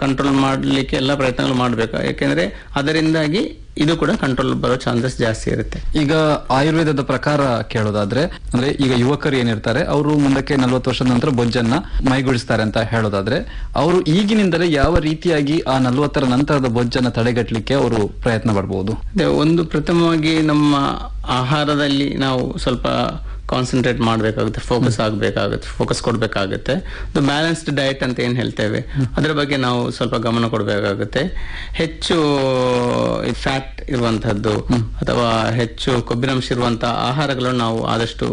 ಕಂಟ್ರೋಲ್ ಮಾಡಲಿಕ್ಕೆ ಎಲ್ಲ ಪ್ರಯತ್ನಗಳು ಮಾಡಬೇಕು. ಯಾಕೆಂದ್ರೆ ಅದರಿಂದಾಗಿ ಇದು ಕೂಡ ಕಂಟ್ರೋಲ್ ಬರೋ ಚಾನ್ಸಸ್ ಜಾಸ್ತಿ ಇರುತ್ತೆ. ಈಗ ಆಯುರ್ವೇದದ ಪ್ರಕಾರ ಕೇಳೋದಾದ್ರೆ ಅಂದ್ರೆ ಈಗ ಯುವಕರು ಏನಿರ್ತಾರೆ ಅವರು ಮುಂದಕ್ಕೆ ನಲ್ವತ್ತು ವರ್ಷದ ನಂತರ ಬೊಜ್ಜನ್ನ ಮೈಗೂಡಿಸ್ತಾರೆ ಅಂತ ಹೇಳೋದಾದ್ರೆ ಅವರು ಈಗಿನಿಂದಲೇ ಯಾವ ರೀತಿಯಾಗಿ ಆ ನಲ್ವತ್ತರ ನಂತರದ ಬೊಜ್ಜನ್ನ ತಡೆಗಟ್ಟಲಿಕ್ಕೆ ಅವರು ಪ್ರಯತ್ನ ಪಡಬಹುದು ಒಂದು ಪ್ರಥಮವಾಗಿ ನಮ್ಮ ಆಹಾರದಲ್ಲಿ ನಾವು ಸ್ವಲ್ಪ ಕಾನ್ಸಂಟ್ರೇಟ್ ಮಾಡಬೇಕಾಗುತ್ತೆ ಫೋಕಸ್ ಆಗಬೇಕಾಗುತ್ತೆ ಫೋಕಸ್ ಕೊಡಬೇಕಾಗುತ್ತೆ. ದ ಬ್ಯಾಲೆನ್ಸ್ಡ್ ಡಯಟ್ ಅಂತ ಏನು ಹೇಳ್ತೇವೆ? ಅದರ ಬಗ್ಗೆ ನಾವು ಸ್ವಲ್ಪ ಗಮನ ಕೊಡಬೇಕಾಗುತ್ತೆ. ಹೆಚ್ಚು ಫ್ಯಾಟ್ ಇರುವಂತಹದ್ದು ಅಥವಾ ಹೆಚ್ಚು ಕೊಬ್ಬಿನಾಂಶ ಇರುವಂತಹ ಆಹಾರಗಳನ್ನು ನಾವು ಆದಷ್ಟು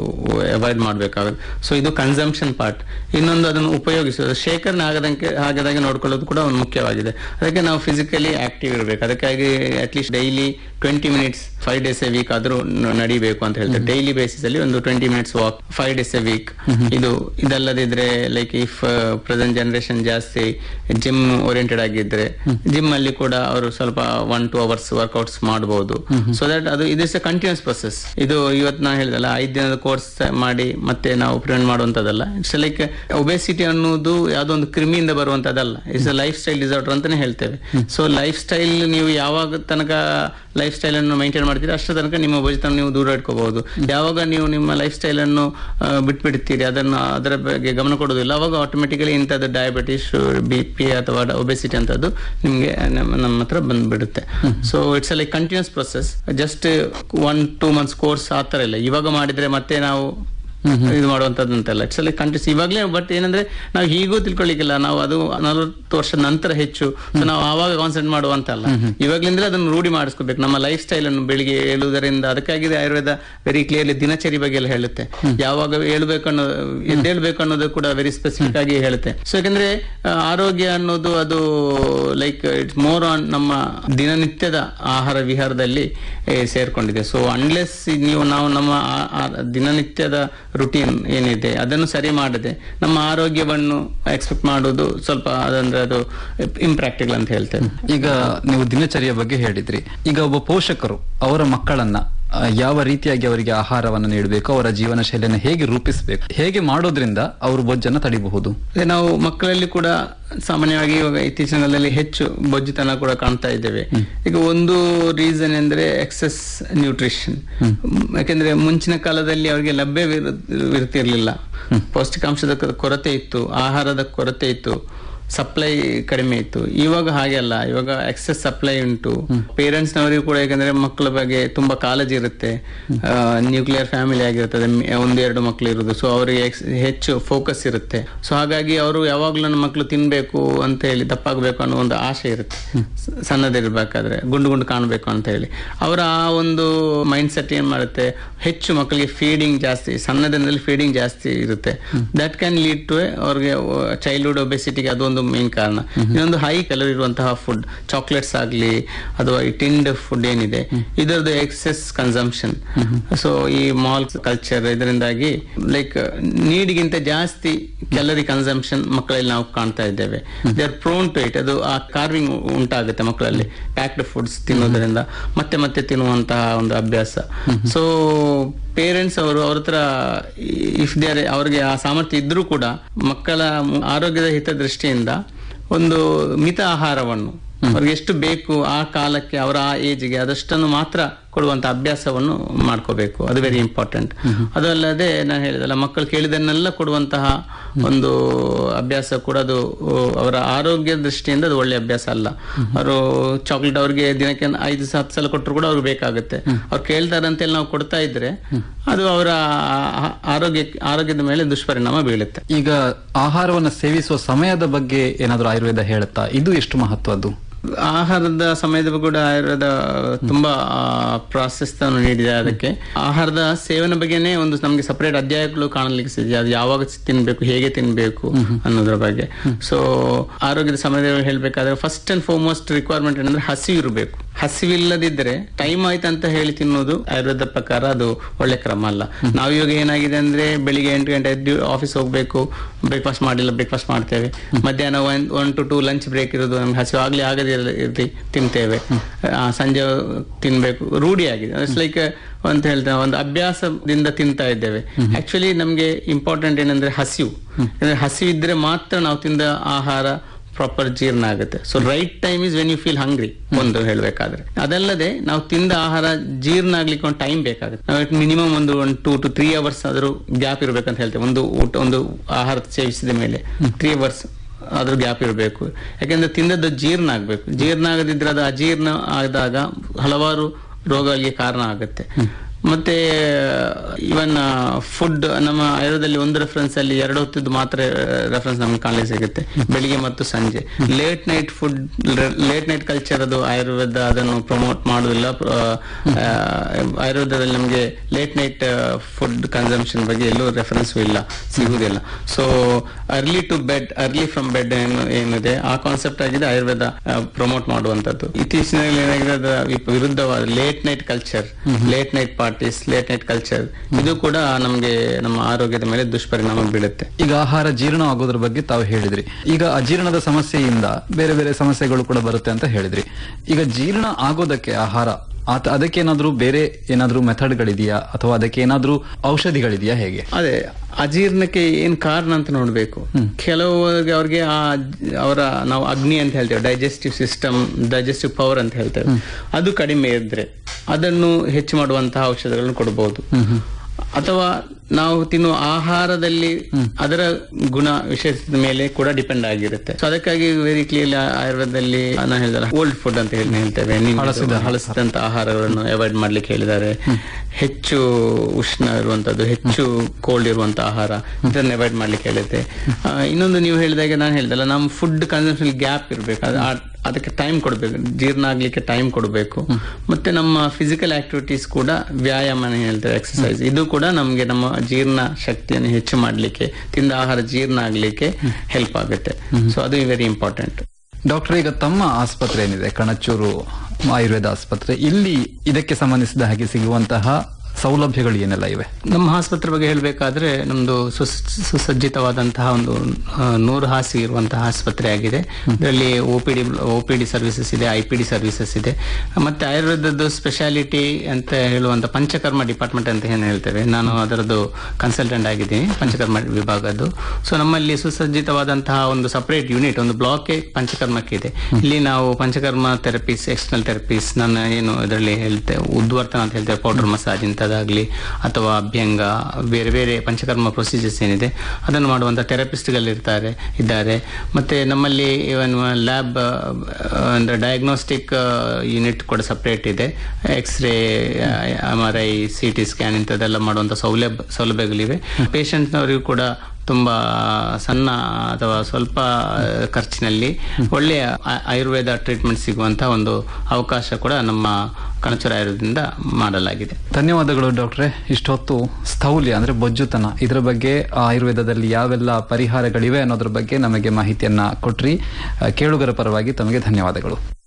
ಅವಾಯ್ಡ್ ಮಾಡಬೇಕಾಗುತ್ತೆ. ಸೊ ಇದು ಕನ್ಸಂಪ್ಷನ್ ಪಾರ್ಟ್ ಇನ್ನೊಂದು ಅದನ್ನು ಉಪಯೋಗಿಸೋದು ಶೇಖರಣೆ ಆಗದಂಗೆ ಆಗದಾಗೆ ನೋಡ್ಕೊಳ್ಳೋದು ಕೂಡ ಒಂದು ಮುಖ್ಯವಾಗಿದೆ. ಅದಕ್ಕೆ ನಾವು ಫಿಸಿಕಲಿ ಆಕ್ಟಿವ್ ಇರಬೇಕು. ಅದಕ್ಕಾಗಿ at least daily twenty minutes five days a week ಆದರೂ ನಡಿಬೇಕು ಅಂತ ಹೇಳ್ತಾರೆ ಡೈಲಿ ಬೇಸಿಸ್ ಅಲ್ಲಿ ಒಂದು twenty minutes walk five days a week ಇದು ಇದಲ್ಲದಿದ್ರೆ ಲೈಕ್ ಇಫ್ ಪ್ರೆಸೆಂಟ್ ಜನರೇಷನ್ ಜಾಸ್ತಿ ಜಿಮ್ ಓರಿಯೆಂಟೆಡ್ ಆಗಿದ್ರೆ ಜಿಮ್ ಅಲ್ಲಿ ಕೂಡ ಅವರು ಸ್ವಲ್ಪ ಒನ್ ಟೂ ಅವರ್ಸ್ ವರ್ಕೌಟ್ಸ್ ಮಾಡಬಹುದು ಸೊ ದಟ್ ಅದು ಇಸ್ ಎ ಕಂಟಿನ್ಯೂಸ್ ಪ್ರೊಸೆಸ್ ಇದು ಇವತ್ತು ನಾ ಹೇಳಿದಲ್ಲ ಐದು ದಿನದ ಕೋರ್ಸ್ ಮಾಡಿ ಮತ್ತೆ ನಾವು ಪ್ರಿವೆಂಟ್ ಮಾಡುವಂತದಲ್ಲ ಇಟ್ಸ್ ಲೈಕ್ ಒಬೆಸಿಟಿ ಅನ್ನೋದು ಯಾವುದೋ ಒಂದು ಕ್ರಿಮಿಯಿಂದ ಬರುವಂತದಲ್ಲ ಇಟ್ಸ್ ಲೈಫ್ ಸ್ಟೈಲ್ ಡಿಸಾರ್ಡರ್ ಅಂತಾನೆ ಹೇಳ್ತೇವೆ. ಸೊ ಲೈಫ್ ಸ್ಟೈಲ್ ನೀವು ಯಾವಾಗ ತನಕ ಲೈಫ್ ಸ್ಟೈಲ್ ಅನ್ನು ಮೈಂಟೈನ್ ಮಾಡ್ತೀರಿ ಅಷ್ಟು ತನಕ ನಿಮ್ಮ ಬಜೆಟ್ ನೀವು ದೂರ ಇಟ್ಕೋಬಹುದು. ಯಾವಾಗ ನೀವು ನಿಮ್ಮ ಲೈಫ್ ಸ್ಟೈಲ್ ಅನ್ನು ಆ, ಬಿಟ್ಬಿಡ್ತೀರಿ. ಅದನ್ನು ಅದರ ಬಗ್ಗೆ ಗಮನ ಕೊಡೋದಿಲ್ಲ ಅವಾಗ ಆಟೋಮೆಟಿಕಲಿ ಇಂಥದ್ದು ಡಯಾಬಿಟಿಸ್ ಬಿ ಪಿ ಅಥವಾ ಒಬೆಸಿಟಿ ಅಂತದ್ದು ನಿಮಗೆ ನಮ್ಮ ನಮ್ಮ ಹತ್ರ ಬಂದ್ಬಿಡುತ್ತೆ. So it's like continuous process just one two months course ಆ ಥರ ಇಲ್ಲ. ಇವಾಗ ಮಾಡಿದ್ರೆ ಮತ್ತೆ ನಾವು ಇದು ಮಾಡುವಂತದ್ದಂತೆಲ್ಲ. ಇಟ್ಸ್ ಲೈಕ್ ಇವಾಗ್ಲೇ ಇವಾಗಲೇ ಬಟ್ ಏನಂದ್ರೆ ನಾವು ಹೀಗೂ ತಿಳ್ಕೊಳ್ಳಿಕ್ಕಿಲ್ಲ ನಾವು ಅದು ನಲವತ್ತು ವರ್ಷ ನಂತರ ಹೆಚ್ಚು. ಸೊ ನಾವು ಆವಾಗ ಕಾನ್ಸಂಟ್ರೇಟ್ ಮಾಡುವಂತಲ್ಲ. ಇವಾಗ್ಲಿಂದ್ರೆ ಅದನ್ನು ರೂಢಿ ಮಾಡಿಸ್ಕೋಬೇಕು. ನಮ್ಮ ಲೈಫ್ ಸ್ಟೈಲ್ ಅನ್ನು ಬೆಳಿಗ್ಗೆ ಏಳುವುದರಿಂದ ಅದಕ್ಕಾಗಿದೆ ಆಯುರ್ವೇದ ವೆರಿ ಕ್ಲಿಯರ್ಲಿ ದಿನಚರಿ ಬಗ್ಗೆ ಎಲ್ಲ ಹೇಳುತ್ತೆ ಯಾವಾಗ ಏಳ್ಬೇಕು ಎಂತ ಎದ್ದೇಳ್ಬೇಕು ಅನ್ನೋದು ಕೂಡ ವೆರಿ ಸ್ಪೆಸಿಫಿಕ್ ಆಗಿ ಹೇಳುತ್ತೆ. ಸೊ ಯಾಕಂದ್ರೆ ಆರೋಗ್ಯ ಅನ್ನೋದು ಅದು ಲೈಕ್ ಇಟ್ಸ್ ಮೋರ್ ಆನ್ ನಮ್ಮ ದಿನನಿತ್ಯದ ಆಹಾರ ವಿಹಾರದಲ್ಲಿ ಸೇರ್ಕೊಂಡಿದೆ. ಸೊ ಅನ್ಲೆಸ್ ನೀವು ನಾವು ನಮ್ಮ ದಿನನಿತ್ಯದ ರುಟೀನ್ ಏನಿದೆ, ಅದನ್ನು ಸರಿ ಮಾಡದೆ ನಮ್ಮ ಆರೋಗ್ಯವನ್ನು ಎಕ್ಸ್ಪೆಕ್ಟ್ ಮಾಡೋದು ಸ್ವಲ್ಪ ಅದಂದ್ರೆ ಅದು ಇಂಪ್ರಾಕ್ಟಿಕಲ್ ಅಂತ ಹೇಳ್ತೇನೆ. ಈಗ ನೀವು ದಿನಚರಿಯ ಬಗ್ಗೆ ಹೇಳಿದ್ರಿ. ಈಗ ಒಬ್ಬ ಪೋಷಕರು ಅವರ ಮಕ್ಕಳನ್ನ ಯಾವ ರೀತಿಯಾಗಿ ಅವರಿಗೆ ಆಹಾರವನ್ನು ನೀಡಬೇಕು ಅವರ ಜೀವನ ಶೈಲಿಯನ್ನು ಹೇಗೆ ರೂಪಿಸಬೇಕು ಹೇಗೆ ಮಾಡೋದ್ರಿಂದ ಅವರು ಬೊಜ್ಜನ್ನು ತಡಿಬಹುದು? ನಾವು ಮಕ್ಕಳಲ್ಲಿ ಕೂಡ ಸಾಮಾನ್ಯವಾಗಿ ಇವಾಗ ಇತ್ತೀಚಿನ ಕಾಲದಲ್ಲಿ ಹೆಚ್ಚು ಬೊಜ್ಜುತನ ಕೂಡ ಕಾಣ್ತಾ ಇದ್ದೇವೆ. ಈಗ ಒಂದು ರೀಸನ್ ಎಂದ್ರೆ ಎಕ್ಸೆಸ್ ನ್ಯೂಟ್ರಿಷನ್ ಯಾಕೆಂದ್ರೆ ಮುಂಚಿನ ಕಾಲದಲ್ಲಿ ಅವರಿಗೆ ಲಭ್ಯವಿರ್ತಿರ್ಲಿಲ್ಲ ಪೌಷ್ಟಿಕಾಂಶದ ಕೊರತೆ ಇತ್ತು ಆಹಾರದ ಕೊರತೆ ಇತ್ತು. ಸಪ್ಲೈ ಕಡಿಮೆ ಇತ್ತು. ಇವಾಗ ಹಾಗೆ ಅಲ್ಲ. ಇವಾಗ ಎಕ್ಸೆಸ್ ಸಪ್ಲೈ ಉಂಟು. ಪೇರೆಂಟ್ಸ್ ನವರಿಗೂ ಕೂಡ ಯಾಕಂದ್ರೆ ಮಕ್ಕಳ ಬಗ್ಗೆ ತುಂಬಾ ಕಾಳಜಿ ಇರುತ್ತೆ. ನ್ಯೂಕ್ಲಿಯರ್ ಫ್ಯಾಮಿಲಿ ಆಗಿರುತ್ತದೆ ಒಂದೆರಡು ಮಕ್ಕಳು ಇರುವುದು ಸೊ ಅವರಿಗೆ ಹೆಚ್ಚು ಫೋಕಸ್ ಇರುತ್ತೆ. ಸೊ ಹಾಗಾಗಿ ಅವರು ಯಾವಾಗ್ಲೂ ನನ್ನ ಮಕ್ಕಳು ತಿನ್ಬೇಕು ಅಂತ ಹೇಳಿ, ದಪ್ಪಾಗಬೇಕು ಅನ್ನೋ ಒಂದು ಆಸೆ ಇರುತ್ತೆ. ಸಣ್ಣದಿರ್ಬೇಕಾದ್ರೆ, ಗುಂಡು ಗುಂಡು ಕಾಣಬೇಕು ಅಂತ ಹೇಳಿ. ಅವರ ಆ ಒಂದು ಮೈಂಡ್ ಸೆಟ್ ಏನ್ ಮಾಡುತ್ತೆ? ಹೆಚ್ಚು ಮಕ್ಕಳಿಗೆ ಫೀಡಿಂಗ್ ಜಾಸ್ತಿ ಸಣ್ಣದಿನದಲ್ಲಿ ಫೀಡಿಂಗ್ ಜಾಸ್ತಿ ಇರುತ್ತೆ. ದಟ್ ಕ್ಯಾನ್ ಲೀಡ್ ಟು ಅವ್ರಿಗೆ ಚೈಲ್ಡ್ಹುಡ್ ಒಬೆಸಿಟಿಗೆ ಅದೊಂದು ಮೇನ್ ಕಾರಣ. ಇನ್ನೊಂದು ಹೈ ಕ್ಯಾಲರಿ ಇರುವಂತಹ ಫುಡ್ ಚಾಕ್ಲೇಟ್ಸ್ ಆಗಲಿ ಅಥವಾ ಈ ಟಿಂಡ್ ಫುಡ್ ಏನಿದೆ ಇದರದ್ದು ಎಕ್ಸೆಸ್ ಕನ್ಸಂಪ್ಷನ್ ಸೊ ಈ ಮಾಲ್ ಕಲ್ಚರ್ ಇದರಿಂದಾಗಿ ಲೈಕ್ ನೀಡಿಗಿಂತ ಜಾಸ್ತಿ ಕ್ಯಾಲರಿ ಕನ್ಸಂಪ್ಷನ್ ಮಕ್ಕಳಲ್ಲಿ ನಾವು ಕಾಣ್ತಾ ಇದ್ದೇವೆ. They are prone to it ಅದು ಆ ಕಾರ್ವಿಂಗ್ ಉಂಟಾಗುತ್ತೆ ಮಕ್ಕಳಲ್ಲಿ. ಪ್ಯಾಕ್ಡ್ ಫುಡ್ಸ್ ತಿನ್ನೋದ್ರಿಂದ ಮತ್ತೆ ಮತ್ತೆ ತಿನ್ನುವಂತಹ ಒಂದು ಅಭ್ಯಾಸ. ಸೊ ಪೇರೆಂಟ್ಸ್ ಅವರು ಅವ್ರ ಹತ್ರ ಇಫ್ ದೇ ಅವ್ರಿಗೆ ಆ ಸಾಮರ್ಥ್ಯ ಇದ್ರೂ ಕೂಡ ಮಕ್ಕಳ ಆರೋಗ್ಯದ ಹಿತದೃಷ್ಟಿಯಿಂದ ಒಂದು ಮಿತ ಆಹಾರವನ್ನು ಅವ್ರಿಗೆ ಎಷ್ಟು ಬೇಕು ಆ ಕಾಲಕ್ಕೆ ಅವರ ಆ ಏಜ್ಗೆ ಅದಷ್ಟನ್ನು ಮಾತ್ರ ಕೊಡುವಂತ ಅಭ್ಯಾಸವನ್ನು ಮಾಡ್ಕೋಬೇಕು. ಅದು ವೆರಿ ಇಂಪಾರ್ಟೆಂಟ್ ಅದಲ್ಲದೆ ನಾನು ಹೇಳಿದಲ್ಲ, ಮಕ್ಕಳು ಕೇಳಿದನ್ನೆಲ್ಲ ಕೊಡುವಂತಹ ಒಂದು ಅಭ್ಯಾಸ ಕೂಡ ಅದು ಅವರ ಆರೋಗ್ಯ ದೃಷ್ಟಿಯಿಂದ ಅದು ಒಳ್ಳೆ ಅಭ್ಯಾಸ ಅಲ್ಲ. ಅವರು ಚಾಕ್ಲೇಟ್ ಅವ್ರಿಗೆ ದಿನಕ್ಕೆ ಐದು ಹತ್ತು ಸಲ ಕೊಟ್ಟರು ಕೂಡ ಅವ್ರಿಗೆ ಬೇಕಾಗುತ್ತೆ. ಅವ್ರು ಕೇಳ್ತಾರಂತೇಳಿ ನಾವು ಕೊಡ್ತಾ ಇದ್ರೆ ಅದು ಅವರ ಆರೋಗ್ಯ, ಆರೋಗ್ಯದ ಮೇಲೆ ದುಷ್ಪರಿಣಾಮ ಬೀಳುತ್ತೆ. ಈಗ ಆಹಾರವನ್ನು ಸೇವಿಸುವ ಸಮಯದ ಬಗ್ಗೆ ಏನಾದರೂ ಆಯುರ್ವೇದ ಹೇಳುತ್ತಾ? ಇದು ಎಷ್ಟು ಮಹತ್ವದ್ದು ಆಹಾರದ ಸಮಯದ ಬಗ್ಗೆ ಕೂಡ ಆಯುರ್ವೇದ ತುಂಬಾ ಪ್ರಾಶಸ್ತ್ಯವನ್ನು ನೀಡಿದೆ ಅದಕ್ಕೆ. ಆಹಾರದ ಸೇವನೆ ಬಗ್ಗೆನೇ ಒಂದು ನಮಗೆ ಸಪರೇಟ್ ಅಧ್ಯಾಯಗಳು ಕಾಣಲಿಕ್ಕೆ ಸಿಗಿದೆ ಅದು ಯಾವಾಗ ತಿನ್ಬೇಕು ಹೇಗೆ ತಿನ್ಬೇಕು ಅನ್ನೋದ್ರ ಬಗ್ಗೆ. ಸೊ ಆರೋಗ್ಯದ ಸಮಯದಲ್ಲಿ ಹೇಳ್ಬೇಕಾದ್ರೆ ಫಸ್ಟ್ ಅಂಡ್ ಫಾರ್ಮೋಸ್ಟ್ ರಿಕ್ವೈರ್ಮೆಂಟ್ ಏನಂದ್ರೆ ಹಸಿ ಇರಬೇಕು ಹಸಿವಿಲ್ಲದಿದ್ರೆ ಟೈಮ್ ಆಯ್ತು ಅಂತ ಹೇಳಿ ತಿನ್ನೋದು ಆಯುರ್ವೇದ ಪ್ರಕಾರ ಅದು ಒಳ್ಳೆ ಕ್ರಮ ಅಲ್ಲ. ನಾವು ಇವಾಗ ಏನಾಗಿದೆ ಅಂದ್ರೆ ಬೆಳಿಗ್ಗೆ ಎಂಟು ಗಂಟೆ ಎದ್ದು ಆಫೀಸ್ ಹೋಗ್ಬೇಕು ಬ್ರೇಕ್ಫಾಸ್ಟ್ ಮಾಡಿಲ್ಲ ಬ್ರೇಕ್ಫಾಸ್ಟ್ ಮಾಡ್ತೇವೆ. ಮಧ್ಯಾಹ್ನ one one to two lunch break ಇರೋದು ನಮ್ಗೆ ಹಸಿವು ಆಗ್ಲಿ ಆಗದೇ ತಿಂತೇವೆ. ಆ, ಸಂಜೆ ತಿನ್ಬೇಕು ರೂಢಿ ಆಗಿದೆ. ಇಟ್ಸ್ ಲೈಕ್ ಅಂತ ಹೇಳ್ತೇವೆ ಒಂದು ಅಭ್ಯಾಸದಿಂದ ತಿಂತಾ ಇದ್ದೇವೆ. ಆಕ್ಚುಲಿ ನಮ್ಗೆ ಇಂಪಾರ್ಟೆಂಟ್ ಏನಂದ್ರೆ ಹಸಿವು. ಅಂದ್ರೆ ಹಸಿವಿದ್ರೆ ಮಾತ್ರ ನಾವು ತಿಂದ ಆಹಾರ ಪ್ರಾಪರ್ ಜೀರ್ಣ ಆಗುತ್ತೆ. So right time is when you feel hungry ಒಂದು ಹೇಳಬೇಕಾದ್ರೆ. ಅದಲ್ಲದೆ, ನಾವು ತಿಂದ ಆಹಾರ ಜೀರ್ಣ ಆಗ್ಲಿಕ್ಕೆ ಒಂದು ಟೈಮ್ ಬೇಕಾಗುತ್ತೆ. ಮಿನಿಮಮ್ ಒಂದು ಒಂದು ಟೂ ಟು ತ್ರೀ ಅವರ್ಸ್ ಆದ್ರೂ ಗ್ಯಾಪ್ ಇರಬೇಕಂತ ಹೇಳ್ತೇವೆ. ಒಂದು ಊಟ, ಒಂದು ಆಹಾರ ಸೇವಿಸಿದ ಮೇಲೆ ತ್ರೀ ಅವರ್ಸ್ ಆದ್ರೂ ಗ್ಯಾಪ್ ಇರಬೇಕು. ಯಾಕಂದ್ರೆ ತಿಂದದ್ದು ಜೀರ್ಣ ಆಗ್ಬೇಕು. ಜೀರ್ಣ ಆಗದಿದ್ರೆ ಅದು ಅಜೀರ್ಣ ಆದಾಗ ಹಲವಾರು ರೋಗಗಳಿಗೆ ಕಾರಣ ಆಗುತ್ತೆ. ಮತ್ತೆ ಇವನ್ ಫುಡ್ ನಮ್ಮ ಆಯುರ್ವೇದದಲ್ಲಿ ಒಂದು ರೆಫರೆನ್ಸ್ ಅಲ್ಲಿ ಎರಡು ಹೊತ್ತಿದ್ದು ಮಾತ್ರ ರೆಫರೆನ್ಸ್ ನಮ್ಗೆ ಕಾಣಲಿ ಸಿಗುತ್ತೆ. ಬೆಳಿಗ್ಗೆ ಮತ್ತು ಸಂಜೆ. Late night food late night culture ಅದು ಆಯುರ್ವೇದ ಅದನ್ನು ಪ್ರಮೋಟ್ ಮಾಡುದಿಲ್ಲ ಆಯುರ್ವೇದದಲ್ಲಿ ನಮಗೆ ಲೇಟ್ ನೈಟ್ ಫುಡ್ ಕನ್ಸಂಪ್ಷನ್ ಬಗ್ಗೆ ಎಲ್ಲೂ ರೆಫರೆನ್ಸ್ ಇಲ್ಲ. ಸಿಗುವುದಿಲ್ಲ. So early to bed early from bed ಏನು ಏನಿದೆ ಆ ಕಾನ್ಸೆಪ್ಟ್ ಆಗಿದೆ ಆಯುರ್ವೇದ ಪ್ರಮೋಟ್ ಮಾಡುವಂತದ್ದು ಇತ್ತೀಚಿನ ಏನಾಗಿದೆ ವಿರುದ್ಧವಾದ late night culture late night party parties late night culture ಇದು ಕೂಡ ನಮಗೆ ನಮ್ಮ ಆರೋಗ್ಯದ ಮೇಲೆ ದುಷ್ಪರಿಣಾಮ ಬೀಳುತ್ತೆ. ಈಗ ಆಹಾರ ಜೀರ್ಣ ಆಗೋದ್ರ ಬಗ್ಗೆ ತಾವು ಹೇಳಿದ್ರಿ. ಈಗ ಅಜೀರ್ಣದ ಸಮಸ್ಯೆಯಿಂದ ಬೇರೆ ಬೇರೆ ಸಮಸ್ಯೆಗಳು ಕೂಡ ಬರುತ್ತೆ ಅಂತ ಹೇಳಿದ್ರಿ. ಈಗ ಜೀರ್ಣ ಆಗೋದಕ್ಕೆ ಆಹಾರ ಅದಕ್ಕೇನಾದ್ರೂ ಬೇರೆ ಏನಾದ್ರೂ ಮೆಥಡ್ಗಳಿದೆಯಾ? ಅಥವಾ ಅದಕ್ಕೆ ಏನಾದ್ರೂ ಔಷಧಿಗಳಿದೆಯಾ ಹೇಗೆ? ಅದೇ ಅಜೀರ್ಣಕ್ಕೆ ಏನ್ ಕಾರಣ ಅಂತ ನೋಡ್ಬೇಕು. ಕೆಲವರಿಗೆ ಅವ್ರಿಗೆ ಆ ಅವರ ನಾವು ಅಗ್ನಿ ಅಂತ ಹೇಳ್ತೇವೆ ಡೈಜೆಸ್ಟಿವ್ ಸಿಸ್ಟಮ್ ಡೈಜೆಸ್ಟಿವ್ ಪವರ್ ಅಂತ ಹೇಳ್ತೇವೆ. ಅದು ಕಡಿಮೆ ಇದ್ರೆ ಅದನ್ನು ಹೆಚ್ಚು ಮಾಡುವಂತಹ ಔಷಧಗಳನ್ನು ಕೊಡಬಹುದು ಅಥವಾ ನಾವು ತಿನ್ನುವ ಆಹಾರದಲ್ಲಿ ಅದರ ಗುಣ ವಿಶೇಷದ ಮೇಲೆ ಕೂಡ ಡಿಪೆಂಡ್ ಆಗಿರುತ್ತೆ. ಸೊ ಅದಕ್ಕಾಗಿ ವೆರಿ ಕ್ಲಿಯರ್ಲಿ ಆಯುರ್ವೇದದಲ್ಲಿ ನಾನು ಹೇಳಿದ ಓಲ್ಡ್ ಫುಡ್ ಅಂತ ಹೇಳಿ ಹೇಳ್ತೇವೆ. ಹಳಸಿದಂತ ಆಹಾರಗಳನ್ನು ಅವಾಯ್ಡ್ ಮಾಡ್ಲಿಕ್ಕೆ ಹೇಳಿದ್ದಾರೆ. ಹೆಚ್ಚು ಉಷ್ಣ ಇರುವಂತದ್ದು ಹೆಚ್ಚು ಕೋಲ್ಡ್ ಇರುವಂತ ಆಹಾರ ಇದನ್ನ ಅವಾಯ್ಡ್ ಮಾಡ್ಲಿಕ್ಕೆ ಹೇಳುತ್ತೆ ಇನ್ನೊಂದು ನೀವು ಹೇಳಿದಾಗೆ ನಾನು ಹೇಳಿದಲ್ಲ ನಮ್ಮ ಫುಡ್ ಕನ್ಸಂಪ್ಷನ್ ಗ್ಯಾಪ್ ಇರಬೇಕು. ಅದಕ್ಕೆ ಟೈಮ್ ಕೊಡಬೇಕು ಜೀರ್ಣ ಆಗ್ಲಿಕ್ಕೆ ಟೈಮ್ ಕೊಡಬೇಕು. ಮತ್ತೆ ನಮ್ಮ ಫಿಸಿಕಲ್ ಆಕ್ಟಿವಿಟೀಸ್ ಕೂಡ ವ್ಯಾಯಾಮ ಹೇಳ್ತಾರೆ ಎಕ್ಸರ್ಸೈಸ್ ಇದು ಕೂಡ ನಮಗೆ ನಮ್ಮ ಜೀರ್ಣ ಶಕ್ತಿಯನ್ನು ಹೆಚ್ಚು ಮಾಡಲಿಕ್ಕೆ ತಿಂದ ಆಹಾರ ಜೀರ್ಣ ಆಗ್ಲಿಕ್ಕೆ ಹೆಲ್ಪ್ ಆಗುತ್ತೆ. ಸೊ ಅದು ವೆರಿ ಇಂಪಾರ್ಟೆಂಟ್ ಡಾಕ್ಟರ್ ಈಗ ತಮ್ಮ ಆಸ್ಪತ್ರೆ ಏನಿದೆ? ಕಣಚೂರು ಆಯುರ್ವೇದ ಆಸ್ಪತ್ರೆ. ಇಲ್ಲಿ ಇದಕ್ಕೆ ಸಂಬಂಧಿಸಿದ ಹಾಗೆ ಸಿಗುವಂತಹ ಸೌಲಭ್ಯಗಳು ಏನೆಲ್ಲ ಇವೆ? ನಮ್ಮ ಆಸ್ಪತ್ರೆ ಬಗ್ಗೆ ಹೇಳಬೇಕಾದ್ರೆ ನಮ್ದು ಸುಸ್- ಸುಸಜ್ಜಿತವಾದಂತಹ ಒಂದು ನೂರು ಹಾಸಿ ಇರುವಂತಹ ಆಸ್ಪತ್ರೆ ಆಗಿದೆ. ಇದರಲ್ಲಿ O P D O P D services ಇದೆ ಐ ಪಿ ಡಿ ಸರ್ವಿಸಸ್ ಇದೆ. ಮತ್ತೆ ಆಯುರ್ವೇದದ್ದು ಸ್ಪೆಷಾಲಿಟಿ ಅಂತ ಹೇಳುವಂತ ಪಂಚಕರ್ಮ ಡಿಪಾರ್ಟ್ಮೆಂಟ್ ಅಂತ ಏನು ಹೇಳ್ತೇವೆ? ನಾನು ಅದರದ್ದು ಕನ್ಸಲ್ಟೆಂಟ್ ಆಗಿದ್ದೀನಿ ಪಂಚಕರ್ಮ ವಿಭಾಗದ್ದು. ಸೊ ನಮ್ಮಲ್ಲಿ ಸುಸಜ್ಜಿತವಾದಂತಹ ಒಂದು ಸಪರೇಟ್ ಯೂನಿಟ್ ಒಂದು ಬ್ಲಾಕ್ ಪಂಚಕರ್ಮಕ್ಕೆ ಇದೆ. ಇಲ್ಲಿ ನಾವು ಪಂಚಕರ್ಮ ಥೆರಪೀಸ್ ಎಕ್ಸ್ಟರ್ನಲ್ ಥೆರಪೀಸ್ ನಾನು ಏನು ಇದರಲ್ಲಿ ಹೇಳ್ತೇವೆ ಉದ್ವರ್ತನ ಅಂತ ಹೇಳ್ತೇವೆ ಪೌಡರ್ ಮಸಾಜ್ ಇಂಥದ್ದಾಗ್ಲಿ ಅಥವಾ ಅಭ್ಯಂಗ ಬೇರೆ ಬೇರೆ ಪಂಚಕರ್ಮ ಪ್ರೊಸೀಜರ್ಸ್ ಏನಿದೆ ಅದನ್ನು ಮಾಡುವಂಥ ಥೆರಪಿಸ್ಟ್ಗಳಿರ್ತಾರೆ ಇದ್ದಾರೆ. ಮತ್ತೆ ನಮ್ಮಲ್ಲಿ ಇವನ್ ಲ್ಯಾಬ್ ಅಂದ್ರೆ ಡಯಾಗ್ನೋಸ್ಟಿಕ್ ಯೂನಿಟ್ ಕೂಡ ಸಪ್ರೇಟ್ ಇದೆ. X ray M R I C T scan ಇಂಥದ್ದೆಲ್ಲ ಮಾಡುವಂಥ ಸೌಲಭ್ಯ ಸೌಲಭ್ಯಗಳಿವೆ. ಪೇಷಂಟ್ನವರಿಗೂ ಕೂಡ ತುಂಬಾ ಸಣ್ಣ ಅಥವಾ ಸ್ವಲ್ಪ ಖರ್ಚಿನಲ್ಲಿ ಒಳ್ಳೆಯ ಆಯುರ್ವೇದ ಟ್ರೀಟ್ಮೆಂಟ್ ಸಿಗುವಂತಹ ಒಂದು ಅವಕಾಶ ಕೂಡ ನಮ್ಮ ಕಣಚೂರ ಆಯುರ್ವೇದದಿಂದ ಮಾಡಲಾಗಿದೆ. ಧನ್ಯವಾದಗಳು ಡಾಕ್ಟ್ರೆ. ಇಷ್ಟೊತ್ತು ಸ್ಥೌಲ್ಯ ಅಂದ್ರೆ ಬೊಜ್ಜುತನ ಇದರ ಬಗ್ಗೆ ಆಯುರ್ವೇದದಲ್ಲಿ ಯಾವೆಲ್ಲ ಪರಿಹಾರಗಳಿವೆ ಅನ್ನೋದ್ರ ಬಗ್ಗೆ ನಮಗೆ ಮಾಹಿತಿಯನ್ನ ಕೊಟ್ರಿ. ಕೇಳುಗರ ಪರವಾಗಿ ತಮಗೆ ಧನ್ಯವಾದಗಳು.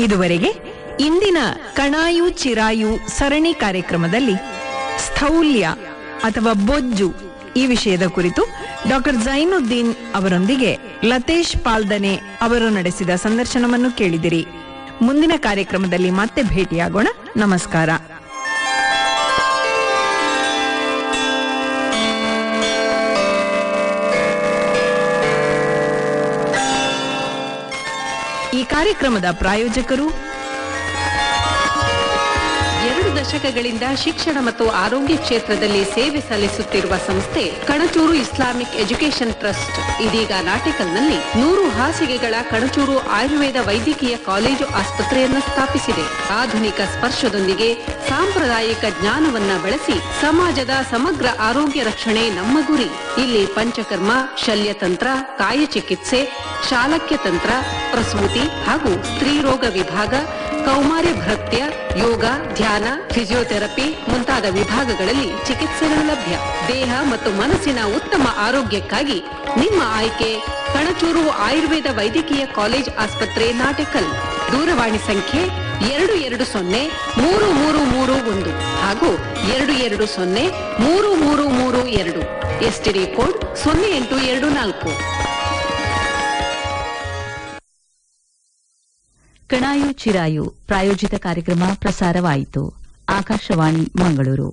ಇದುವರೆಗೆ ಇಂದಿನ ಕಣಾಯು ಚಿರಾಯು ಸರಣಿ ಕಾರ್ಯಕ್ರಮದಲ್ಲಿ ಸ್ಥೌಲ್ಯ ಅಥವಾ ಬೊಜ್ಜು ಈ ವಿಷಯದ ಕುರಿತು ಡಾಕ್ಟರ್ ಜೈನುದ್ದೀನ್ ಅವರೊಂದಿಗೆ ಲತೇಶ್ ಪಾಲ್ದನೆ ಅವರು ನಡೆಸಿದ ಸಂದರ್ಶನವನ್ನು ಕೇಳಿದಿರಿ. ಮುಂದಿನ ಕಾರ್ಯಕ್ರಮದಲ್ಲಿ ಮತ್ತೆ ಭೇಟಿಯಾಗೋಣ. ನಮಸ್ಕಾರ. ಈ ಕಾರ್ಯಕ್ರಮದ ಪ್ರಾಯೋಜಕರು ದಶಕಗಳಿಂದ ಶಿಕ್ಷಣ ಮತ್ತು ಆರೋಗ್ಯ ಕ್ಷೇತ್ರದಲ್ಲಿ ಸೇವೆ ಸಲ್ಲಿಸುತ್ತಿರುವ ಸಂಸ್ಥೆ ಕಣಚೂರು ಇಸ್ಲಾಮಿಕ್ ಎಜುಕೇಷನ್ ಟ್ರಸ್ಟ್. ಇದೀಗ ನಾಟಿಕಲ್ನಲ್ಲಿ ನೂರು ಹಾಸಿಗೆಗಳ ಕಣಚೂರು ಆಯುರ್ವೇದ ವೈದ್ಯಕೀಯ ಕಾಲೇಜು ಆಸ್ಪತ್ರೆಯನ್ನು ಸ್ಥಾಪಿಸಿದೆ. ಆಧುನಿಕ ಸ್ಪರ್ಶದೊಂದಿಗೆ ಸಾಂಪ್ರದಾಯಿಕ ಜ್ಞಾನವನ್ನ ಬಳಸಿ ಸಮಾಜದ ಸಮಗ್ರ ಆರೋಗ್ಯ ರಕ್ಷಣೆ ನಮ್ಮ ಗುರಿ. ಇಲ್ಲಿ ಪಂಚಕರ್ಮ, ಶಲ್ಯತಂತ್ರ, ಕಾಯಚಿಕಿತ್ಸೆ ಶಾಲಕ್ಯ ತಂತ್ರ ಪ್ರಸೂತಿ ಹಾಗೂ ಸ್ತ್ರೀರೋಗ ವಿಭಾಗ ಕೌಮಾರ್ಯ ಭೃತ್ಯ, ಯೋಗ, ಧ್ಯಾನ, ಫಿಸಿಯೋಥೆರಪಿ ಮುಂತಾದ ವಿಭಾಗಗಳಲ್ಲಿ ಚಿಕಿತ್ಸೆಗಳು ಲಭ್ಯ. ದೇಹ ಮತ್ತು ಮನಸ್ಸಿನ ಉತ್ತಮ ಆರೋಗ್ಯಕ್ಕಾಗಿ ನಿಮ್ಮ ಆಯ್ಕೆ ಕಣಚೂರು ಆಯುರ್ವೇದ ವೈದ್ಯಕೀಯ ಕಾಲೇಜ್ ಆಸ್ಪತ್ರೆ, ನಾಟೆಕಲ್. ದೂರವಾಣಿ ಸಂಖ್ಯೆ ಎರಡು ಎರಡು ಸೊನ್ನೆ ಮೂರು ಮೂರು ಮೂರು ಒಂದು ಹಾಗೂ ಎರಡು ಎರಡು ಸೊನ್ನೆ ಮೂರು ಮೂರು ಮೂರು ಎರಡು. ಎಸ್ಟಿಡಿ ಕೋಡ್ ಸೊನ್ನೆ ಎಂಟು ಎರಡು ನಾಲ್ಕು. ಕಣಾಯು ಚಿರಾಯು ಪ್ರಾಯೋಜಿತ ಕಾರ್ಯಕ್ರಮ ಪ್ರಸಾರವಾಯಿತು. ಆಕಾಶವಾಣಿ ಮಂಗಳೂರು.